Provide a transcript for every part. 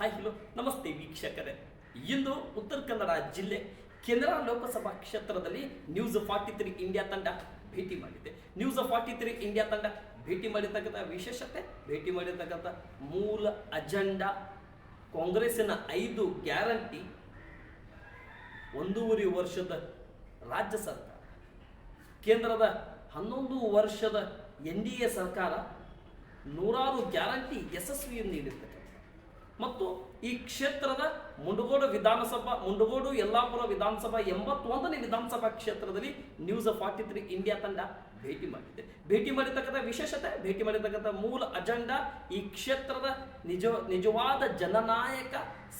Hi hello, ನಮಸ್ತೆ ವೀಕ್ಷಕರೇ. ಇಂದು ಉತ್ತರ ಕನ್ನಡ ಜಿಲ್ಲೆ ಕೆನರಾ ಲೋಕಸಭಾ ಕ್ಷೇತ್ರದಲ್ಲಿ ನ್ಯೂಸ್ ಫಾರ್ಟಿ ತ್ರೀ ಇಂಡಿಯಾ ತಂಡ ಭೇಟಿ ಮಾಡಿದೆ. ನ್ಯೂಸ್ ಫಾರ್ಟಿ ತ್ರೀ ಇಂಡಿಯಾ ತಂಡ ಭೇಟಿ ಮಾಡಿರ್ತಕ್ಕಂಥ ವಿಶೇಷತೆ, ಭೇಟಿ ಮಾಡಿರ್ತಕ್ಕಂಥ ಮೂಲ ಅಜೆಂಡಾ ಕಾಂಗ್ರೆಸ್ಸಿನ ಐದು ಗ್ಯಾರಂಟಿ ಒಂದೂವರೆ ವರ್ಷದ ರಾಜ್ಯ ಸರ್ಕಾರ. ಕೇಂದ್ರದ ಹನ್ನೊಂದು ವರ್ಷದ ಎನ್ ಡಿ ಎ ಸರ್ಕಾರ ನೂರಾರು ಗ್ಯಾರಂಟಿ ಯಶಸ್ವಿಯನ್ನು ನೀಡಿರ್ತಕ್ಕಂಥ ಮತ್ತು ಈ ಕ್ಷೇತ್ರದ ಮುಂಡಗೋಡು ವಿಧಾನಸಭಾ, ಮುಂಡಗೋಡು ಯಲ್ಲಾಪುರ ವಿಧಾನಸಭಾ ಎಂಬತ್ತೊಂದನೇ ವಿಧಾನಸಭಾ ಕ್ಷೇತ್ರದಲ್ಲಿ ನ್ಯೂಸ್ ಫಾರ್ಟಿ ತ್ರೀ ಇಂಡಿಯಾ ತಂಡ ಭೇಟಿ ಮಾಡಿದೆ. ಭೇಟಿ ಮಾಡಿರ್ತಕ್ಕಂಥ ವಿಶೇಷತೆ, ಭೇಟಿ ಮಾಡಿರ್ತಕ್ಕಂಥ ಮೂಲ ಅಜೆಂಡಾ ಈ ಕ್ಷೇತ್ರದ ನಿಜ, ನಿಜವಾದ ಜನನಾಯಕ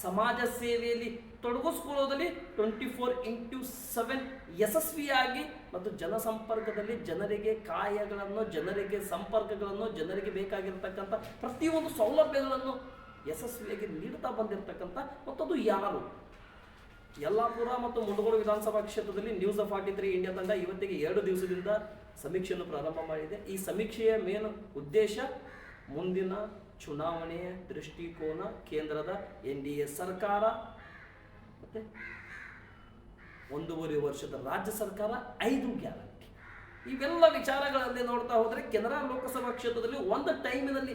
ಸಮಾಜ ಸೇವೆಯಲ್ಲಿ ತೊಡಗಿಸ್ಕೊಳ್ಳೋದಲ್ಲಿ ಟ್ವೆಂಟಿ ಫೋರ್ ಇಂಟು ಸೆವೆನ್ ಯಶಸ್ವಿಯಾಗಿ ಮತ್ತು ಜನಸಂಪರ್ಕದಲ್ಲಿ ಜನರಿಗೆ ಕಾಯಗಳನ್ನು, ಜನರಿಗೆ ಸಂಪರ್ಕಗಳನ್ನು, ಜನರಿಗೆ ಬೇಕಾಗಿರ್ತಕ್ಕಂಥ ಪ್ರತಿಯೊಂದು ಸೌಲಭ್ಯಗಳನ್ನು ಯಶಸ್ವಿಯಾಗಿ ನೀಡ್ತಾ ಬಂದಿರತಕ್ಕಂಥ ಮತ್ತದು ಯಾರು? ಯಲ್ಲಾಪುರ ಮತ್ತು ಮುಂಡಗೋಡು ವಿಧಾನಸಭಾ ಕ್ಷೇತ್ರದಲ್ಲಿ ನ್ಯೂಸ್ ಫಾರ್ಟಿ ತ್ರೀ ಇಂಡಿಯಾ ತಂಡ ಇವತ್ತಿಗೆ ಎರಡು ದಿವಸದಿಂದ ಸಮೀಕ್ಷೆಯನ್ನು ಪ್ರಾರಂಭ ಮಾಡಿದೆ. ಈ ಸಮೀಕ್ಷೆಯ ಮೇನ್ ಉದ್ದೇಶ ಮುಂದಿನ ಚುನಾವಣೆಯ ದೃಷ್ಟಿಕೋನ ಕೇಂದ್ರದ ಎನ್ ಡಿ ಎ ಸರ್ಕಾರ ಮತ್ತೆ ಒಂದೂವರೆ ವರ್ಷದ ರಾಜ್ಯ ಸರ್ಕಾರ, ಐದು ಗ್ಯಾರಂಟಿ. ಇವೆಲ್ಲ ವಿಚಾರಗಳಲ್ಲಿ ನೋಡ್ತಾ ಹೋದರೆ ಕೆನರಾ ಲೋಕಸಭಾ ಕ್ಷೇತ್ರದಲ್ಲಿ ಒಂದು ಟೈಮಿನಲ್ಲಿ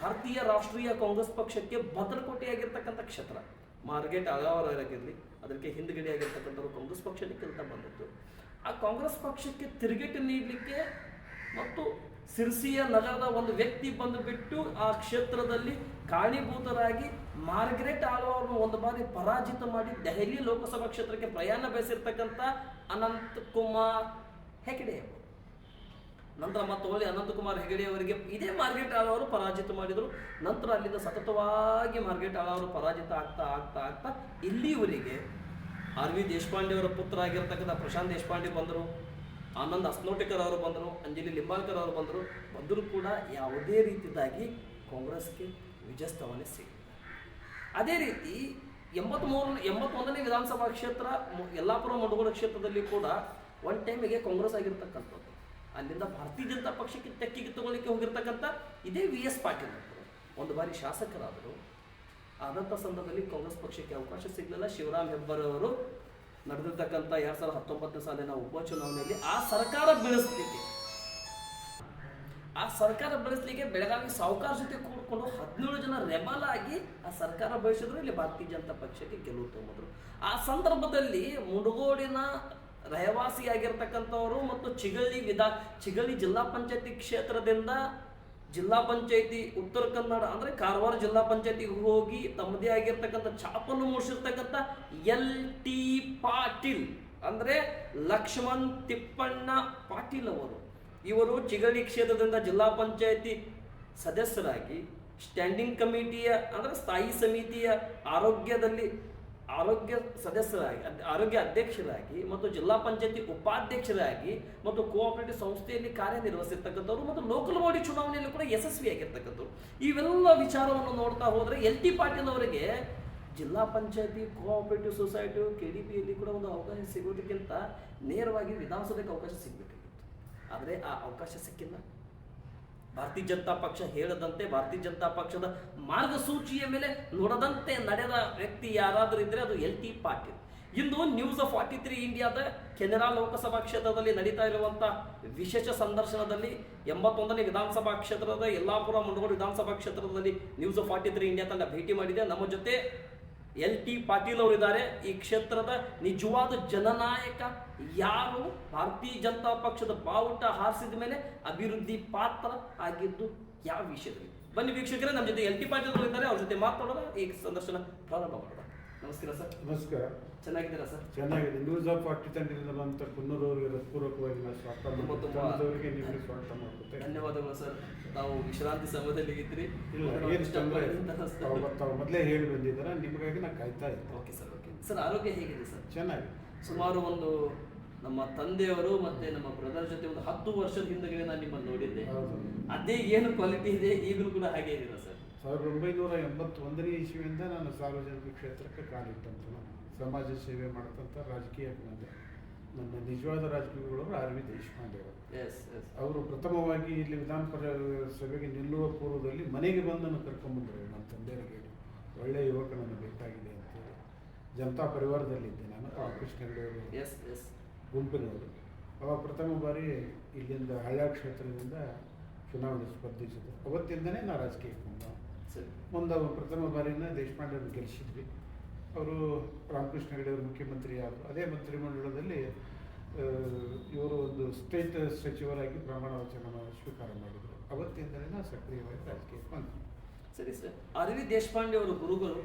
ಭಾರತೀಯ ರಾಷ್ಟ್ರೀಯ ಕಾಂಗ್ರೆಸ್ ಪಕ್ಷಕ್ಕೆ ಭದ್ರಕೋಟೆಯಾಗಿರ್ತಕ್ಕಂಥ ಕ್ಷೇತ್ರ ಮಾರ್ಗೆಟ್ ಅಗಾವರಾಗಿರಲಿ ಅದಕ್ಕೆ ಹಿಂದ್ಗಡೆ ಆಗಿರ್ತಕ್ಕಂಥವ್ರು ಕಾಂಗ್ರೆಸ್ ಪಕ್ಷಕ್ಕಿಂತ ಕೆಲಸ ಬಂದಿತ್ತು ಆ ಕಾಂಗ್ರೆಸ್ ಪಕ್ಷಕ್ಕೆ ತಿರುಗೇಟು ನೀಡಲಿಕ್ಕೆ ಮತ್ತು ಸಿರ್ಸಿಯ ನಗರದ ಒಂದು ವ್ಯಕ್ತಿ ಬಂದು ಬಿಟ್ಟು ಆ ಕ್ಷೇತ್ರದಲ್ಲಿ ಕಾರಣೀಭೂತರಾಗಿ ಮಾರ್ಗ್ರೆಟ್ ಆಳ್ವರನ್ನು ಒಂದು ಬಾರಿ ಪರಾಜಿತ ಮಾಡಿ ದೆಹಲಿ ಲೋಕಸಭಾ ಕ್ಷೇತ್ರಕ್ಕೆ ಪ್ರಯಾಣ ಬಯಸಿರ್ತಕ್ಕಂಥ ಅನಂತ್ ಕುಮಾರ್ ಹೆಗಡೆ. ನಂತರ ಮತ್ತೆ ಒಳ್ಳೆ ಅನಂತಕುಮಾರ್ ಹೆಗಡೆ ಅವರಿಗೆ ಇದೇ ಮಾರ್ಗೆಟ್ ಆಳ ಅವರು ಪರಾಜಿತ ಮಾಡಿದರು. ನಂತರ ಅಲ್ಲಿಂದ ಸತತವಾಗಿ ಮಾರ್ಗೆಟ್ ಆಳ ಅವರು ಪರಾಜಿತ ಆಗ್ತಾ ಆಗ್ತಾ ಆಗ್ತಾ ಇಲ್ಲಿವರಿಗೆ ಆರ್ ವಿ ದೇಶಪಾಂಡೆ ಅವರ ಪುತ್ರ ಆಗಿರ್ತಕ್ಕಂಥ ಪ್ರಶಾಂತ್ ದೇಶಪಾಂಡೆ ಬಂದರು. ಆನಂದ್ ಅಸ್ನೋಟಿಕರ್ ಅವರು ಬಂದರು. ಅಂಜಲಿ ಲಿಂಬಾಳ್ಕರ್ ಅವರು ಬಂದರು. ಬಂದರೂ ಕೂಡ ಯಾವುದೇ ರೀತಿಯಾಗಿ ಕಾಂಗ್ರೆಸ್ಗೆ ವಿಜಯಸ್ತವನೆ ಸಿಗಲಿಲ್ಲ. ಅದೇ ರೀತಿ ಎಂಬತ್ಮೂರು ಎಂಬತ್ತೊಂದನೇ ವಿಧಾನಸಭಾ ಕ್ಷೇತ್ರ ಯಲ್ಲಾಪುರ ಮುಂಡಗೋಡು ಕ್ಷೇತ್ರದಲ್ಲಿ ಕೂಡ ಒನ್ ಟೈಮಿಗೆ ಕಾಂಗ್ರೆಸ್ ಆಗಿರ್ತಕ್ಕಂಥದ್ದು. ಅಲ್ಲಿಂದ ಭಾರತೀಯ ಜನತಾ ಪಕ್ಷಕ್ಕೆ ತೆಕ್ಕಿಗೆ ತಗೊಳ್ಳಿಕ್ಕೆ ಹೋಗಿರ್ತಕ್ಕಂಥ ಇದೇ ವಿ ಎಸ್ ಪಾಟೀಲ್ ಒಂದು ಬಾರಿ ಶಾಸಕರಾದರು. ಆದಂಥ ಸಂದರ್ಭದಲ್ಲಿ ಕಾಂಗ್ರೆಸ್ ಪಕ್ಷಕ್ಕೆ ಅವಕಾಶ ಸಿಗಲಿಲ್ಲ. ಶಿವರಾಮ್ ಹೆಬ್ಬಾರ್ ಅವರು ನಡೆದಿರ್ತಕ್ಕಂಥ ಎರಡು ಸಾವಿರದ ಹತ್ತೊಂಬತ್ತನೇ ಸಾಲಿನ ಉಪಚುನಾವಣೆಯಲ್ಲಿ ಆ ಸರ್ಕಾರ ಬೆಳೆಸಲಿಕ್ಕೆ, ಆ ಸರ್ಕಾರ ಬೆಳೆಸಲಿಕ್ಕೆ ಬೆಳಗಾವಿ ಸಾಹುಕಾರ ಜೊತೆ ಕೂಡ್ಕೊಂಡು ಹದಿನೇಳು ಜನ ರೆಬಲ್ ಆಗಿ ಆ ಸರ್ಕಾರ ಬೆಳೆಸಿದ್ರು. ಇಲ್ಲಿ ಭಾರತೀಯ ಜನತಾ ಪಕ್ಷಕ್ಕೆ ಗೆಲುವು ತಗೊಂಡ್ರು. ಆ ಸಂದರ್ಭದಲ್ಲಿ ಮುಡುಗೋಡಿನ ರಹವಾಸಿಯಾಗಿರ್ತಕ್ಕಂಥವರು ಮತ್ತು ಚಿಗಳಿ ವಿಧಾ ಚಿಗಳಿ ಜಿಲ್ಲಾ ಪಂಚಾಯತಿ ಕ್ಷೇತ್ರದಿಂದ ಜಿಲ್ಲಾ ಪಂಚಾಯತಿ ಉತ್ತರ ಕನ್ನಡ ಅಂದರೆ ಕಾರವಾರ ಜಿಲ್ಲಾ ಪಂಚಾಯತಿಗೆ ಹೋಗಿ ತಮ್ಮದೇ ಆಗಿರ್ತಕ್ಕಂಥ ಛಾಪನ್ನು ಮೂಡಿಸಿರ್ತಕ್ಕಂಥ ಎಲ್ ಟಿ ಪಾಟೀಲ್ ಅಂದರೆ ಲಕ್ಷ್ಮಣ್ ತಿಪ್ಪಣ್ಣ ಪಾಟೀಲ್ ಅವರು. ಇವರು ಚಿಗಳಿ ಕ್ಷೇತ್ರದಿಂದ ಜಿಲ್ಲಾ ಪಂಚಾಯತಿ ಸದಸ್ಯರಾಗಿ ಸ್ಟ್ಯಾಂಡಿಂಗ್ ಕಮಿಟಿಯ ಅಂದರೆ ಸ್ಥಾಯಿ ಸಮಿತಿಯ ಆರೋಗ್ಯದಲ್ಲಿ ಆರೋಗ್ಯ ಸದಸ್ಯರಾಗಿ ಆರೋಗ್ಯ ಅಧ್ಯಕ್ಷರಾಗಿ ಮತ್ತು ಜಿಲ್ಲಾ ಪಂಚಾಯತಿ ಉಪಾಧ್ಯಕ್ಷರಾಗಿ ಮತ್ತು ಕೋಆಪರೇಟಿವ್ ಸಂಸ್ಥೆಯಲ್ಲಿ ಕಾರ್ಯನಿರ್ವಹಿಸಿರ್ತಕ್ಕಂಥವ್ರು ಮತ್ತು ಲೋಕಲ್ ಬಾಡಿ ಚುನಾವಣೆಯಲ್ಲಿ ಕೂಡ ಯಶಸ್ವಿಯಾಗಿರ್ತಕ್ಕಂಥವ್ರು. ಇವೆಲ್ಲ ವಿಚಾರವನ್ನು ನೋಡ್ತಾ ಹೋದರೆ ಎಲ್ ಟಿ ಪಾಟೀಲ್ ಅವರಿಗೆ ಜಿಲ್ಲಾ ಪಂಚಾಯತಿ, ಕೋಆಪರೇಟಿವ್ ಸೊಸೈಟಿ, ಕೆ ಡಿ ಪಿಯಲ್ಲಿ ಕೂಡ ಒಂದು ಅವಕಾಶ ಸಿಗೋದಕ್ಕಿಂತ ನೇರವಾಗಿ ವಿಧಾನಸಭೆಗೆ ಅವಕಾಶ ಸಿಗಬೇಕಾಗಿತ್ತು. ಆದರೆ ಆ ಅವಕಾಶ ಸಿಕ್ಕಿಲ್ಲ. ಭಾರತೀಯ ಜನತಾ ಪಕ್ಷ ಹೇಳದಂತೆ, ಭಾರತೀಯ ಜನತಾ ಪಕ್ಷದ ಮಾರ್ಗಸೂಚಿಯ ಮೇಲೆ ನೋಡದಂತೆ ನಡೆದ ವ್ಯಕ್ತಿ ಯಾರಾದರೂ ಇದ್ರೆ ಅದು ಎಲ್ ಟಿ ಪಾಟೀಲ್. ಇಂದು ನ್ಯೂಸ್ ಫಾರ್ಟಿ ತ್ರೀ ಇಂಡಿಯಾದ ಕೆನರಾ ಲೋಕಸಭಾ ಕ್ಷೇತ್ರದಲ್ಲಿ ನಡೀತಾ ಇರುವಂತಹ ವಿಶೇಷ ಸಂದರ್ಶನದಲ್ಲಿ ಎಂಬತ್ತೊಂದನೇ ವಿಧಾನಸಭಾ ಕ್ಷೇತ್ರದ ಯಲ್ಲಾಪುರ, ಮುಂಡಗೋಡು ವಿಧಾನಸಭಾ ಕ್ಷೇತ್ರದಲ್ಲಿ ನ್ಯೂಸ್ ಫಾರ್ಟಿ ತ್ರೀ ಇಂಡಿಯಾ ತಂಡ ಭೇಟಿ ಮಾಡಿದೆ. ನಮ್ಮ ಜೊತೆ ಎಲ್ ಟಿ ಪಾಟೀಲ್ ಅವರಿದ್ದಾರೆ. ಈ ಕ್ಷೇತ್ರದ ನಿಜವಾದ ಜನನಾಯಕ ಯಾರು? ಭಾರತೀಯ ಜನತಾ ಪಕ್ಷದ ಬಾವುಟ ಹಾರಿಸಿದ ಮೇಲೆ ಅಭಿವೃದ್ಧಿ ಪಾತ್ರ ಆಗಿದ್ದು ಯಾವ ವಿಷಯದಲ್ಲಿ? ಬನ್ನಿ ವೀಕ್ಷಕರೇ, ನಮ್ಮ ಜೊತೆ ಎಲ್ ಟಿ ಪಾಟೀಲ್ ಅವರು ಇದ್ದಾರೆ ಅವ್ರ ಜೊತೆ ಮಾತಾಡೋಣ. ಈ ಸಂದರ್ಶನ ಪ್ರಾರಂಭ ಮಾಡೋಣ. ನಮಸ್ಕಾರ ಸರ್. ನಮಸ್ಕಾರ. ಚೆನ್ನಾಗಿದ್ದೀರಾ ಸರ್? ಚೆನ್ನಾಗಿದೆ. ನ್ಯೂಸ್ ಆಫ್ ಫಾರ್ಟಿ ತಂಡದಿಂದ ಬಂತ ಕುನ್ನೂರವರಿಗೆ ಹೃತ್ಪೂರ್ವಕವಾಗಿ ನಾನು ಸ್ವಾಗತ ತುಂಬ ತುಂಬ ನೀವು ನಿಮಗೆ ಸ್ವಾಗತ ಮಾಡ್ಕೊತೇನೆ ಧನ್ಯವಾದಗಳು ಸರ್. ತಾವು ವಿಶ್ರಾಂತಿ ಸಮಯದಲ್ಲಿ ಇದ್ರಿ ಏನು ತೊಂದರೆ ತಾವು ತಾವು ಮೊದಲೇ ಹೇಳಿ ಬಂದಿದ್ದಾರೆ ನಿಮಗಾಗಿ ನಾನು ಕಾಯ್ತಾ ಇದ್ದೆ ಓಕೆ ಸರ್ ಓಕೆ. ಸರ್ ಆರೋಗ್ಯ ಹೇಗಿದೆ ಸರ್? ಚೆನ್ನಾಗಿದೆ. ಸುಮಾರು ಒಂದು ನಮ್ಮ ತಂದೆಯವರು ಮತ್ತೆ ನಮ್ಮ ಬ್ರದರ್ ಜೊತೆ ಒಂದು ಹತ್ತು ವರ್ಷದ ಹಿಂದೆಗಡೆ ನಾನು ನಿಮ್ಮನ್ನು ನೋಡಿದ್ದೆ. ಅದೇ ಏನು ಕ್ವಾಲಿಟಿ ಇದೆ ಈಗಲೂ ಕೂಡ ಹಾಗೆ ಇದೀರಾ ಸರ್? ಸಾವಿರದ ಒಂಬೈನೂರ ಎಂಬತ್ತೊಂದನೇ ಇಸ್ವಿಯಿಂದ ನಾನು ಸಾರ್ವಜನಿಕ ಕ್ಷೇತ್ರಕ್ಕೆ ಕಾಲಿಟ್ಟಂತ ನಾನು. ಸಮಾಜ ಸೇವೆ ಮಾಡ್ತಂಥ ರಾಜಕೀಯಕ್ಕೆ ಬಂದೆ ನನ್ನ ನಿಜವಾದ ರಾಜಕೀಯಗಳವರು ಆರ್ ವಿ ದೇಶಪಾಂಡೆ ಅವರು ಎಸ್ ಎಸ್ ಅವರು ಪ್ರಥಮವಾಗಿ ಇಲ್ಲಿ ವಿಧಾನ ಸಭೆಗೆ ನಿಲ್ಲುವ ಪೂರ್ವದಲ್ಲಿ ಮನೆಗೆ ಬಂದು ನನ್ನ ಕರ್ಕೊಂಡ್ಬಂದರು ನನ್ನ ತಂದೆಯವರಿಗೆ ಒಳ್ಳೆಯ ಯುವಕನನ್ನು ಬೇಕಾಗಿದೆ ಅಂತೇಳಿ ಜನತಾ ಪರಿವಾರದಲ್ಲಿದ್ದೆ ನಾನು ರಾಮಕೃಷ್ಣ ಹೆಗಡೆ ಅವರು ಎಸ್ ಎಸ್ ಗುಂಪಿನವರು. ಅವಾಗ ಪ್ರಥಮ ಬಾರಿ ಇಲ್ಲಿಂದ ಹಳ್ಳ ಕ್ಷೇತ್ರದಿಂದ ಚುನಾವಣೆ ಸ್ಪರ್ಧಿಸಿದ್ರು. ಅವತ್ತಿಂದನೇ ನಾ ರಾಜಕೀಯಕ್ಕೆ ಬಂದ. ಮುಂದೆ ಮುಂದ ಪ್ರಥಮ ಬಾರಿನ ದೇಶಪಾಂಡೆ ಅವರು ಗೆಲ್ಲಿಸಿದ್ವಿ ಅವರು ರಾಮಕೃಷ್ಣ ಹೆಗಡೆ ಅವರು ಮುಖ್ಯಮಂತ್ರಿ ಆದರು. ಅದೇ ಮಂತ್ರಿಮಂಡಲದಲ್ಲಿ ಇವರು ಒಂದು ಸ್ಟೇಟ್ ಸಚಿವರಾಗಿ ಪ್ರಮಾಣ ವಚನ ಸ್ವೀಕಾರ ಮಾಡಿದರು. ಅವತ್ತಿಂದಲೇ ಸಕ್ರಿಯವಾಗಿ ರಾಜಕೀಯಕ್ಕೆ ಬಂದರು. ಸರಿ ಸರ್ ಆರ್ ವಿ ದೇಶಪಾಂಡೆ ಅವರು ಗುರುಗಳು.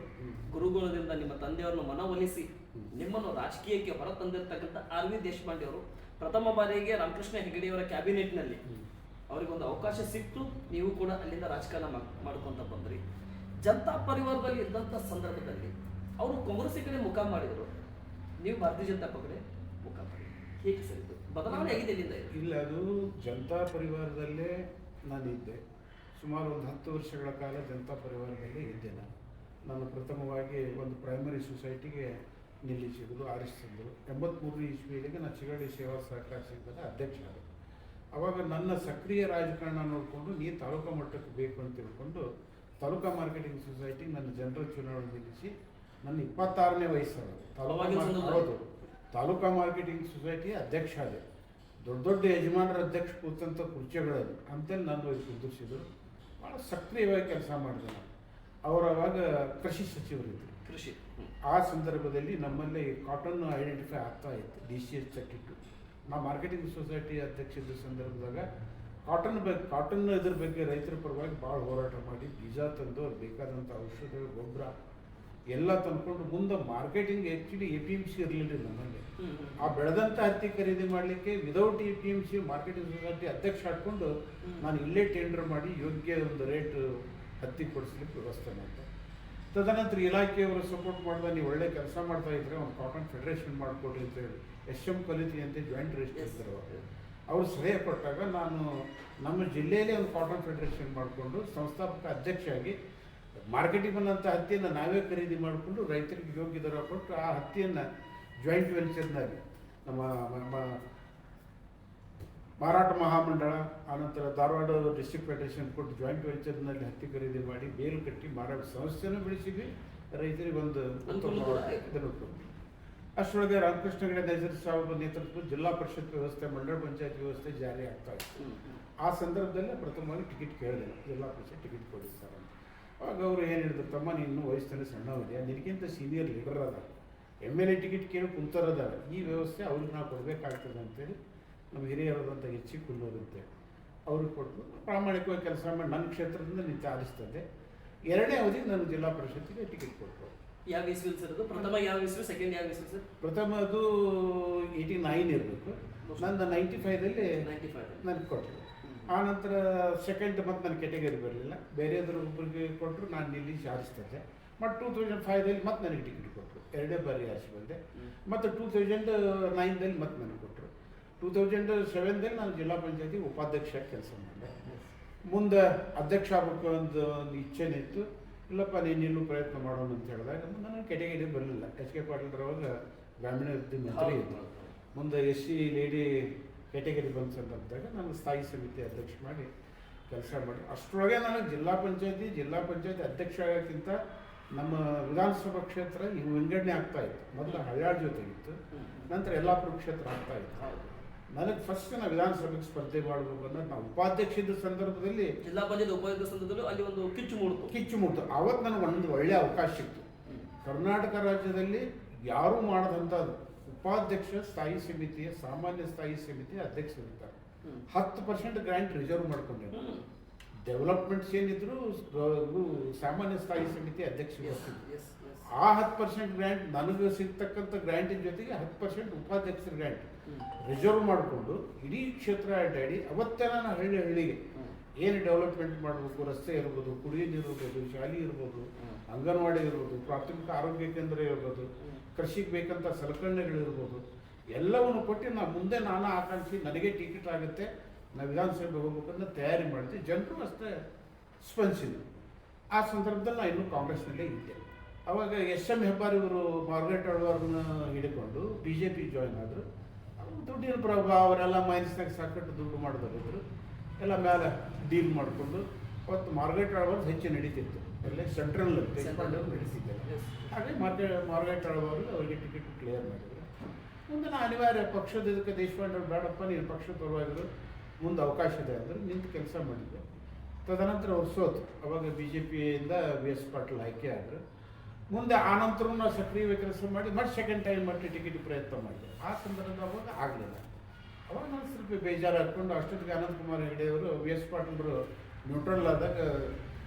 ಗುರುಗುಲದಿಂದ ನಿಮ್ಮ ತಂದೆಯವರನ್ನು ಮನವೊಲಿಸಿ. ನಿಮ್ಮನ್ನು ರಾಜಕೀಯಕ್ಕೆ ಹೊರ ಅರವಿ ಆರ್ ವಿ ದೇಶಪಾಂಡೆ ಅವರು ಪ್ರಥಮ ಬಾರಿಗೆ ರಾಮಕೃಷ್ಣ ಹೆಗಡೆಯವರ ಕ್ಯಾಬಿನೆಟ್ನಲ್ಲಿ ಅವರಿಗೊಂದು ಅವಕಾಶ ಸಿಕ್ತು, ನೀವು ಕೂಡ ಅಲ್ಲಿಂದ ರಾಜಕಾರಣ ಮಾಡ್- ಮಾಡ್ಕೊಂತ ಬಂದ್ರಿ. ಜನತಾ ಪರಿವಾರದಲ್ಲಿ ಇದ್ದಂಥ ಸಂದರ್ಭದಲ್ಲಿ ಅವರು ಕಾಂಗ್ರೆಸ್ ಕಡೆ ಮುಖ ಮಾಡಿದರು. ನೀವು ಭಾರತೀಯ ಜನತಾ ಕಡೆ ಮುಖ ಮಾಡಿ ಹೇಗೆ ಸರ್ ಇದು? ಬದಲಾವಣೆ ಆಗಿದೆ ಇಲ್ಲಿಂದ ಇಲ್ಲ, ಅದು ಜನತಾ ಪರಿವಾರದಲ್ಲೇ ನಾನಿದ್ದೆ ಸುಮಾರು ಒಂದು ಹತ್ತು ವರ್ಷಗಳ ಕಾಲ ಜನತಾ ಪರಿವಾರದಲ್ಲಿ ಇದ್ದೆ ನಾನು. ನಾನು ಪ್ರಥಮವಾಗಿ ಒಂದು ಪ್ರೈಮರಿ ಸೊಸೈಟಿಗೆ ನಿಲ್ಲಿಸಿದ್ರು ಆರಿಸಿದ್ರು ಎಂಬತ್ಮೂರನೇ ಇಸ್ವಿಯಲ್ಲಿ ನಾನು ಚಿಗಡಿ ಸೇವಾ ಸಹಕಾರ ಸಂಘದ ಅಧ್ಯಕ್ಷ ಅವಾಗ ನನ್ನ ಸಕ್ರಿಯ ರಾಜಕಾರಣ ನೋಡಿಕೊಂಡು ನೀ ತಾಲೂಕು ಮಟ್ಟಕ್ಕೆ ಬೇಕು ಅಂತ ತಿಳ್ಕೊಂಡು ತಾಲೂಕಾ ಮಾರ್ಕೆಟಿಂಗ್ ಸೊಸೈಟಿ ನನ್ನ ಜನರಲ್ ಚುನಾವಣೆ ನಿಲ್ಲಿಸಿ ನನ್ನ ಇಪ್ಪತ್ತಾರನೇ ವಯಸ್ಸಲ್ಲಿ ತಾಲೂಕು? ಹೌದು. ತಾಲೂಕಾ ಮಾರ್ಕೆಟಿಂಗ್ ಸೊಸೈಟಿ ಅಧ್ಯಕ್ಷ ಆದೆ. ದೊಡ್ಡ ದೊಡ್ಡ ಯಜಮಾನರ ಅಧ್ಯಕ್ಷ ಕೂತಂಥ ಕುರ್ಚಿಗಳಲ್ಲಿ ಅಂತೇಳಿ ನನ್ನ ವಯಸ್ಸು ಕುಂದಿರ್ಸಿದ್ರು ಭಾಳ ಸಕ್ರಿಯವಾಗಿ ಕೆಲಸ ಮಾಡಿದೆ ನಾನು. ಅವರು ಅವಾಗ ಕೃಷಿ ಸಚಿವರಿದ್ದರು ಕೃಷಿ. ಆ ಸಂದರ್ಭದಲ್ಲಿ ನಮ್ಮಲ್ಲಿ ಕಾಟನ್ ಐಡೆಂಟಿಫೈ ಆಗ್ತಾ ಇತ್ತು. ಡಿ ಸಿ ಎಸ್ ಚಕ್ಕಿಟ್ಟು ನಾ ಮಾರ್ಕೆಟಿಂಗ್ ಸೊಸೈಟಿ ಅಧ್ಯಕ್ಷ ಇದ್ದ ಸಂದರ್ಭದಾಗ ಕಾಟನ್ ಬಗ್ಗೆ ಕಾಟನ್ ಇದ್ರ ಬಗ್ಗೆ ರೈತರ ಪರವಾಗಿ ಭಾಳ ಹೋರಾಟ ಮಾಡಿ ಬೀಜ ತಂದು ಅವ್ರು ಬೇಕಾದಂಥ ಔಷಧ ಗೊಬ್ಬರ ಎಲ್ಲ ತಂದ್ಕೊಂಡು ಮುಂದೆ marketing actually A P M C ಇರಲಿಲ್ಲ ನಮ್ಮಲ್ಲಿ. ಆ ಬೆಳೆದಂಥ ಹತ್ತಿ ಖರೀದಿ ಮಾಡಲಿಕ್ಕೆ without A P M C marketing society ಅಧ್ಯಕ್ಷ ಹಾಕ್ಕೊಂಡು ನಾನು ಇಲ್ಲೇ ಟೆಂಡರ್ ಮಾಡಿ ಯೋಗ್ಯ ಒಂದು ರೇಟ್ ಹತ್ತಿ ಕೊಡಿಸ್ಲಿಕ್ಕೆ ವ್ಯವಸ್ಥೆ ಮಾಡಿದೆ. ತದನಂತರ ಇಲಾಖೆಯವರು ಸಪೋರ್ಟ್ ಮಾಡಿದ ನೀವು ಒಳ್ಳೆ ಕೆಲಸ ಮಾಡ್ತಾ ಇದ್ರೆ ಒಂದು ಕಾಟನ್ ಫೆಡರೇಷನ್ ಮಾಡಿಕೊಡ್ರಿ ಅಂತ ಹೇಳಿ ಎಸ್ ಎಂ ಕಲಿತಿ ಅಂತ ಜಾಯಿಂಟ್. ರಿಜಿಸ್ಟರ್ ಅವರು ಸಲಹೆ ಕೊಟ್ಟಾಗ ನಾನು ನಮ್ಮ ಜಿಲ್ಲೆಯಲ್ಲೇ ಒಂದು ಕಾಟನ್ ಫೆಡರೇಷನ್ ಮಾಡಿಕೊಂಡು ಸಂಸ್ಥಾಪಕ ಅಧ್ಯಕ್ಷ ಆಗಿ ಮಾರ್ಕೆಟಿಂಗ್ ಬಂದಂಥ ಹತ್ತಿಯನ್ನು ನಾವೇ ಖರೀದಿ ಮಾಡಿಕೊಂಡು ರೈತರಿಗೆ ಯೋಗ್ಯ ದರ ಕೊಟ್ಟು ಆ ಹತ್ತಿಯನ್ನು ಜಾಯಿಂಟ್ ವೆಂಚರ್ನಾಗಿ ನಮ್ಮ ನಮ್ಮ ಮಾರಾಟ ಮಹಾಮಂಡಳ ಆನಂತರ ಧಾರವಾಡ ಡಿಸ್ಟ್ರಿಕ್ಟ್ ಫೆಡರೇಷನ್ ಕೊಟ್ಟು ಜಾಯಿಂಟ್ ವೆಂಚರ್ನಲ್ಲಿ ಹತ್ತಿ ಖರೀದಿ ಮಾಡಿ ಬೇಲು ಕಟ್ಟಿ ಮಾರಾಟ ಸಂಸ್ಥೆನೂ ಬೆಳೆಸಿದ್ವಿ. ರೈತರಿಗೆ ಒಂದು ಕೂಡ. ಅಷ್ಟರೊಳಗೆ ರಾಮಕೃಷ್ಣ ನಜರ್ ಸಾಹೇಬ್ ನೇತೃತ್ವದ ಜಿಲ್ಲಾ ಪರಿಷತ್ ವ್ಯವಸ್ಥೆ ಮಂಡಳ ಪಂಚಾಯತ್ ವ್ಯವಸ್ಥೆ ಜಾರಿ ಆಗ್ತಾ ಇತ್ತು. ಆ ಸಂದರ್ಭದಲ್ಲೇ ಪ್ರಥಮವಾಗಿ ಟಿಕೆಟ್ ಕೇಳಿದೆ ಜಿಲ್ಲಾ ಪರಿಷತ್ ಟಿಕೆಟ್ ಕೊಡಿಸ್ತಾರೆ ಸರ್ ಆಗ ಅವರು ಏನು ಹೇಳಿದ್ರು ತಮ್ಮ ನೀನು ವಯಸ್ಸಿನಲ್ಲಿ ಸಣ್ಣವಿದೆ ನಿನಗಿಂತ ಸೀನಿಯರ್ ಲೀಡರ್ ಅದ ಎಂ ಎಲ್ ಎ ಟಿಕೆಟ್ ಕೇಳಿ ಕುಂತರದ ಈ ವ್ಯವಸ್ಥೆ ಅವ್ರಿಗೆ ನಾವು ಕೊಡಬೇಕಾಗ್ತದೆ ಅಂತೇಳಿ ನಮ್ಮ ಹಿರಿಯರಾದಂಥ ಹೆಚ್ಚಿ ಕುಲ್ಲೂರು ಅಂತೇಳಿ ಅವ್ರಿಗೆ ಕೊಟ್ಟು ಪ್ರಾಮಾಣಿಕವಾಗಿ ಕೆಲಸ ಮಾಡಿ ನನ್ನ ಕ್ಷೇತ್ರದಿಂದ ನೀನು ಆರಿಸ್ತದೆ ಎರಡನೇ ಅವಧಿಗೆ ನಾನು ಜಿಲ್ಲಾ ಪರಿಷತ್ತಿಗೆ ಟಿಕೆಟ್ ಕೊಟ್ಟರು. ಯಾವ ಸರ್ ಅದು? ಪ್ರಥಮ ಯಾವ ಇಸ್ವಿ ಸೆಕೆಂಡ್ ಯಾವ ಇಸ್ವಿ ಸರ್ ಪ್ರಥಮದು ಏಯ್ಟಿ ನೈನ್ ಇರಬೇಕು. ನಂದು ನೈಂಟಿ ಫೈವ್ದಲ್ಲಿ ನೈಂಟಿ ಫೈವ್ ನನಗೆ ಕೊಟ್ಟರು. ಆ ನಂತರ ಸೆಕೆಂಡ್ ಮತ್ತು ನನ್ನ ಕೆಟಗರಿ ಬರಲಿಲ್ಲ. ಬೇರೆಯದ್ರ ಒಬ್ಬರಿಗೆ ಕೊಟ್ಟರು ನಾನು ಇಲ್ಲಿ ಆರಿಸ್ತಿದ್ದೆ ಮತ್ತು ಟೂ ತೌಸಂಡ್ ಫೈವ್ದಲ್ಲಿ ಮತ್ತೆ ನನಗೆ ಟಿಕೆಟ್ ಕೊಟ್ಟರು. ಎರಡೇ ಬಾರಿ ಆಸೆ ಬಂದೆ. ಮತ್ತು ಟೂ ತೌಸಂಡ್ ನೈನ್ದಲ್ಲಿ ಮತ್ತೆ ನನಗೆ ಕೊಟ್ಟರು. ಟೂ ತೌಸಂಡ್ ಸೆವೆನ್ದಲ್ಲಿ ನಾನು ಜಿಲ್ಲಾ ಪಂಚಾಯತಿ ಉಪಾಧ್ಯಕ್ಷ ಕೆಲಸ ಮಾಡಿದೆ. ಮುಂದೆ ಅಧ್ಯಕ್ಷ ಆಗಬೇಕು ಅಂತ ಒಂದು ಇಚ್ಛೆನೇ ಇತ್ತು. ಇಲ್ಲಪ್ಪ ನೀನು ಪ್ರಯತ್ನ ಮಾಡೋಣ ಅಂತ ಹೇಳಿದಾಗ ನನಗೆ ಕೆಟಗರಿ ಬರಲಿಲ್ಲ. ಎಚ್ ಕೆ ಪಾಟೀಲ್ರವಾಗ ಗ್ರಾಮೀಣಾಭಿವೃದ್ಧಿ ಮಂತ್ರಿ ಇದ್ದರು ಮುಂದೆ ಎಸ್ ಸಿ ಲೇಡಿ ಕೆಟಗರಿ ಬಂದ ಸಂದರ್ಭದಾಗ ನಾನು ಸ್ಥಾಯಿ ಸಮಿತಿ ಅಧ್ಯಕ್ಷ ಮಾಡಿ ಕೆಲಸ ಮಾಡಿ. ಅಷ್ಟರೊಳಗೆ ನಾನು ಜಿಲ್ಲಾ ಪಂಚಾಯತಿ ಜಿಲ್ಲಾ ಪಂಚಾಯತಿ ಅಧ್ಯಕ್ಷ ಆಗೋಕ್ಕಿಂತ ನಮ್ಮ ವಿಧಾನಸಭಾ ಕ್ಷೇತ್ರ ಈ ವಿಂಗಡಣೆ ಆಗ್ತಾ ಇತ್ತು. ಮೊದಲು ಹಳ್ಯಾಳ್ ಜೊತೆಗಿತ್ತು. ನಂತರ ಯಲ್ಲಾಪುರ ಕ್ಷೇತ್ರ ಆಗ್ತಾ ಇತ್ತು. ನನಗೆ ಫಸ್ಟ್ ನಾವು ವಿಧಾನಸಭೆಗೆ ಸ್ಪರ್ಧೆ ಮಾಡಬೇಕು ಅನ್ನೋದು ನಾವು ಉಪಾಧ್ಯಕ್ಷ ಇದ್ದ ಸಂದರ್ಭದಲ್ಲಿ ಜಿಲ್ಲಾ ಪಂಚಾಯತ್ ಉಪಾಧ್ಯಕ್ಷ ಸಂದರ್ಭದಲ್ಲಿ ಅಲ್ಲಿ ಒಂದು ಕಿಚ್ಚು ಮೂಡ್ತು ಕಿಚ್ಚು ಮೂಡ್ತು ಅವತ್ತು ನನಗೆ ಒಂದು ಒಳ್ಳೆಯ ಅವಕಾಶ ಸಿಕ್ತು ಕರ್ನಾಟಕ ರಾಜ್ಯದಲ್ಲಿ ಯಾರೂ ಮಾಡದಂಥದ್ದು ಉಪಾಧ್ಯಕ್ಷ ಸ್ಥಾಯಿ ಸಮಿತಿಯ ಸಾಮಾನ್ಯ ಸ್ಥಾಯಿ ಸಮಿತಿಯ ಅಧ್ಯಕ್ಷ ಇರ್ತಾರೆ ಹತ್ತು ಪರ್ಸೆಂಟ್ ಗ್ರ್ಯಾಂಟ್ ರಿಸರ್ವ್ ಮಾಡ್ಕೊಂಡಿದ್ದಾರೆ ಹ್ಮ್. ಡೆವಲಪ್ಮೆಂಟ್ಸ್ ಏನಿದ್ರು ಸಾಮಾನ್ಯ ಸ್ಥಾಯಿ ಸಮಿತಿ yes. ಆ ಹತ್ತು ಪರ್ಸೆಂಟ್ ಗ್ರ್ಯಾಂಟ್ ನನಗೆ ಸಿಗ್ತಕ್ಕಂಥ ಗ್ರ್ಯಾಂಟಿನ ಜೊತೆಗೆ ಹತ್ತು ಪರ್ಸೆಂಟ್ ಉಪಾಧ್ಯಕ್ಷರ ಗ್ರ್ಯಾಂಟ್. ರಿಸರ್ವ್ ಮಾಡಿಕೊಂಡು ಇಡೀ ಕ್ಷೇತ್ರ ಅಡ್ಡಾಡಿ ಅವತ್ತೇ ನಾನು ಹಳ್ಳಿ ಹಳ್ಳಿಗೆ ಏನು ಡೆವಲಪ್ಮೆಂಟ್ ಮಾಡಬೇಕು, ರಸ್ತೆ ಇರ್ಬೋದು, ಕುಡಿಯೋ ನೀರು ಇರ್ಬೋದು, ಶಾಲೆ ಇರ್ಬೋದು, ಅಂಗನವಾಡಿ ಇರ್ಬೋದು, ಪ್ರಾಥಮಿಕ ಆರೋಗ್ಯ ಕೇಂದ್ರ ಇರ್ಬೋದು, ಕೃಷಿಗೆ ಬೇಕಂತ ಸಲಕರಣೆಗಳಿರ್ಬೋದು ಎಲ್ಲವನ್ನು ಕೊಟ್ಟು ನಾ ಮುಂದೆ ನಾನು ಆಕಾಂಕ್ಷಿ ನನಗೆ ಟಿಕೆಟ್ ಆಗುತ್ತೆ, ನಾ ವಿಧಾನಸಭೆಗೆ ಹೋಗ್ಬೇಕಂತ ತಯಾರಿ ಮಾಡಿದೆ. ಜನರು ಅಷ್ಟೇ ಸ್ಪಂದಿಸಿದ್ರು ಆ ಸಂದರ್ಭದಲ್ಲಿ ನಾನು ಇನ್ನೂ ಕಾಂಗ್ರೆಸ್ನಲ್ಲೇ ಇದ್ದೆ. ಅವಾಗ ಎಸ್ ಎಂ ಹೆಬ್ಬಾರ್ ಇವರು ಮಾರ್ಗರೇಟ್ ಅಳ್ವಾರ್ನ ಹಿಡ್ಕೊಂಡು ಬಿ ಜೆ ಪಿ ಜಾಯ್ನ್ ಆದರು. ದುಡ್ಡಿನ ಪ್ರಭಾವ ಅವರೆಲ್ಲ ಮೈನಸ್ನಾಗ ಸಾಕಷ್ಟು ದುಡ್ಡು ಮಾಡೋದ್ರು ಎಲ್ಲ ಮೇಲೆ ಡೀಲ್ ಮಾಡಿಕೊಂಡು ಅವತ್ತು ಮಾರ್ಗೇಟ್ ಅಳ್ವಾರ್ದು ಹೆಚ್ಚು ನಡೀತಿತ್ತು. ಅಲ್ಲಿ ಸೆಂಟ್ರಲ್ ನಡೆಸಿದ್ದಾರೆ. ಹಾಗೆ ಮಾರ್ಕೆ ಮಾರ್ಗೇಟ್ ಅವರು ಅವರಿಗೆ ಟಿಕೆಟ್ ಕ್ಲಿಯರ್ ಮಾಡಿದ್ರು. ಮುಂದೆ ನಾನು ಅನಿವಾರ್ಯ ಪಕ್ಷದ ಇದಕ್ಕೆ ದೇಶಪಾಂಡೆ ಅವ್ರು ಬೇಡಪ್ಪ ನೀನು ಪಕ್ಷ ಪರವಾಗಿರು. ಮುಂದೆ ಅವಕಾಶ ಇದೆ ಅಂದ್ರೆ ನಿಂತು ಕೆಲಸ ಮಾಡಿದ್ದೆ ತದನಂತರ ಅವ್ರು ಸೋತು ಅವಾಗ ಬಿ ಜೆ ಪಿಯಿಂದ ವಿ ಎಸ್ ಪಾಟೀಲ್ ಆಯ್ಕೆ ಆದರು. ಮುಂದೆ ಆ ನಂತರ ನಾವು ಸಕ್ರಿಯ ಕೆಲಸ ಮಾಡಿ ಮತ್ತೆ ಸೆಕೆಂಡ್ ಟೈಮ್ ಮತ್ತೆ ಟಿಕೆಟ್ ಪ್ರಯತ್ನ ಮಾಡಿದೆ ಆ ಸಂದರ್ಭದಲ್ಲಿ ಅವಾಗ ಆಗಲಿಲ್ಲ. ಅವಾಗ ನಾನು ಸ್ವಲ್ಪ ಬೇಜಾರು ಹಾಕ್ಕೊಂಡು ಅಷ್ಟೊತ್ತಿಗೆ ಅನಂತಕುಮಾರ್ ಹೆಗಡೆ ಅವರು ವಿ ಎಸ್ ಅವರು ನ್ಯೂಟ್ರಲ್ ಆದಾಗ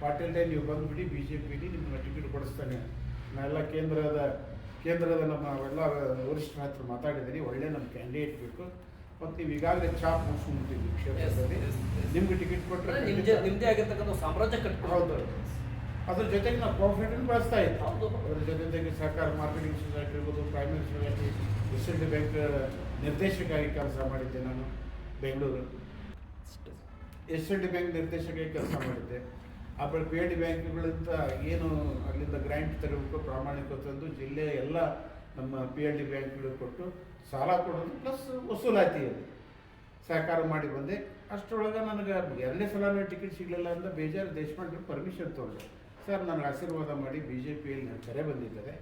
ಪಾಟೀಲ್ ಟೈಮ್ ನೀವು ಬಂದುಬಿಡಿ ಬಿ ಜೆ ಪಿಲಿ ನಿಮ್ಮನ್ನ ಟಿಕೆಟ್ ಕೊಡಿಸ್ತಾನೆ. ನಾನೆಲ್ಲ ಕೇಂದ್ರದ ಕೇಂದ್ರದ ನಮ್ಮ ಎಲ್ಲ ವರಿಷ್ಠರ ಹತ್ರ ಮಾತಾಡಿದ್ದೀನಿ. ಒಳ್ಳೆ ನಮ್ಮ ಕ್ಯಾಂಡಿಡೇಟ್ ಬೇಕು. ಮತ್ತು ನೀವು ಈಗಾಗಲೇ ಚಾಪ್ ಮುಗಿಸ್ಕೊಂಡ್ಬಿಟ್ಟಿದ್ದೀವಿ ಕ್ಷೇತ್ರದಲ್ಲಿ. ನಿಮ್ಗೆ ಟಿಕೆಟ್ ಕೊಟ್ಟರೆ ನಿಮ್ಮದೇ ಆಗಿರ್ತಕ್ಕಂಥ ಸಾಮ್ರಾಜ್ಯ ಕಟ್ಟಿ ಹೌದು. ಅದ್ರ ಜೊತೆಗೆ ನಾವು ಪ್ರಾಫಿಟನ್ನು ಬಳಸ್ತಾ ಇದ್ದೀವಿ. ಅದ್ರ ಜೊತೆಗೆ ಸಹಕಾರ ಮಾರ್ಕೆಟಿಂಗ್ ಸೊಸೈಟಿ ಇರ್ಬೋದು prime society S L D bank ನಿರ್ದೇಶಕಾಗಿ ಕೆಲಸ ಮಾಡಿದ್ದೆ ನಾನು Bengaluru. S L D bank ನಿರ್ದೇಶಕಾಗಿ ಕೆಲಸ ಮಾಡಿದ್ದೆ. ಆಮೇಲೆ ಪಿ ಎಲ್ ಡಿ ಬ್ಯಾಂಕ್ಗಳಿಂದ ಏನು ಅಲ್ಲಿಂದ ಗ್ರ್ಯಾಂಟ್ ತರಬೇಕು ಪ್ರಾಮಾಣಿಕ ತಂದು ಜಿಲ್ಲೆಯ ಎಲ್ಲ ನಮ್ಮ ಪಿ ಎಲ್ ಡಿ ಬ್ಯಾಂಕ್ಗಳು ಕೊಟ್ಟು ಸಾಲ ಕೊಡೋದು ಪ್ಲಸ್ ವಸೂಲಾತಿಯಲ್ಲಿ ಸಹಕಾರ ಮಾಡಿ ಬಂದೆ. ಅಷ್ಟರೊಳಗೆ ನನಗೆ ಎರಡನೇ ಸಲ ಟಿಕೆಟ್ ಸಿಗಲಿಲ್ಲ ಅಂತ ಬೇಜಾರು ದೇಶಪಾಂಡೆ ಪರ್ಮಿಷನ್ ತೊಗೊಂಡೆ ಸರ್ ನನಗೆ ಆಶೀರ್ವಾದ ಮಾಡಿ ಬಿ ಜೆ ಪಿಯಲ್ಲಿ ನನ್ನ ಕರೆ ಬಂದಿದ್ದಾರೆ.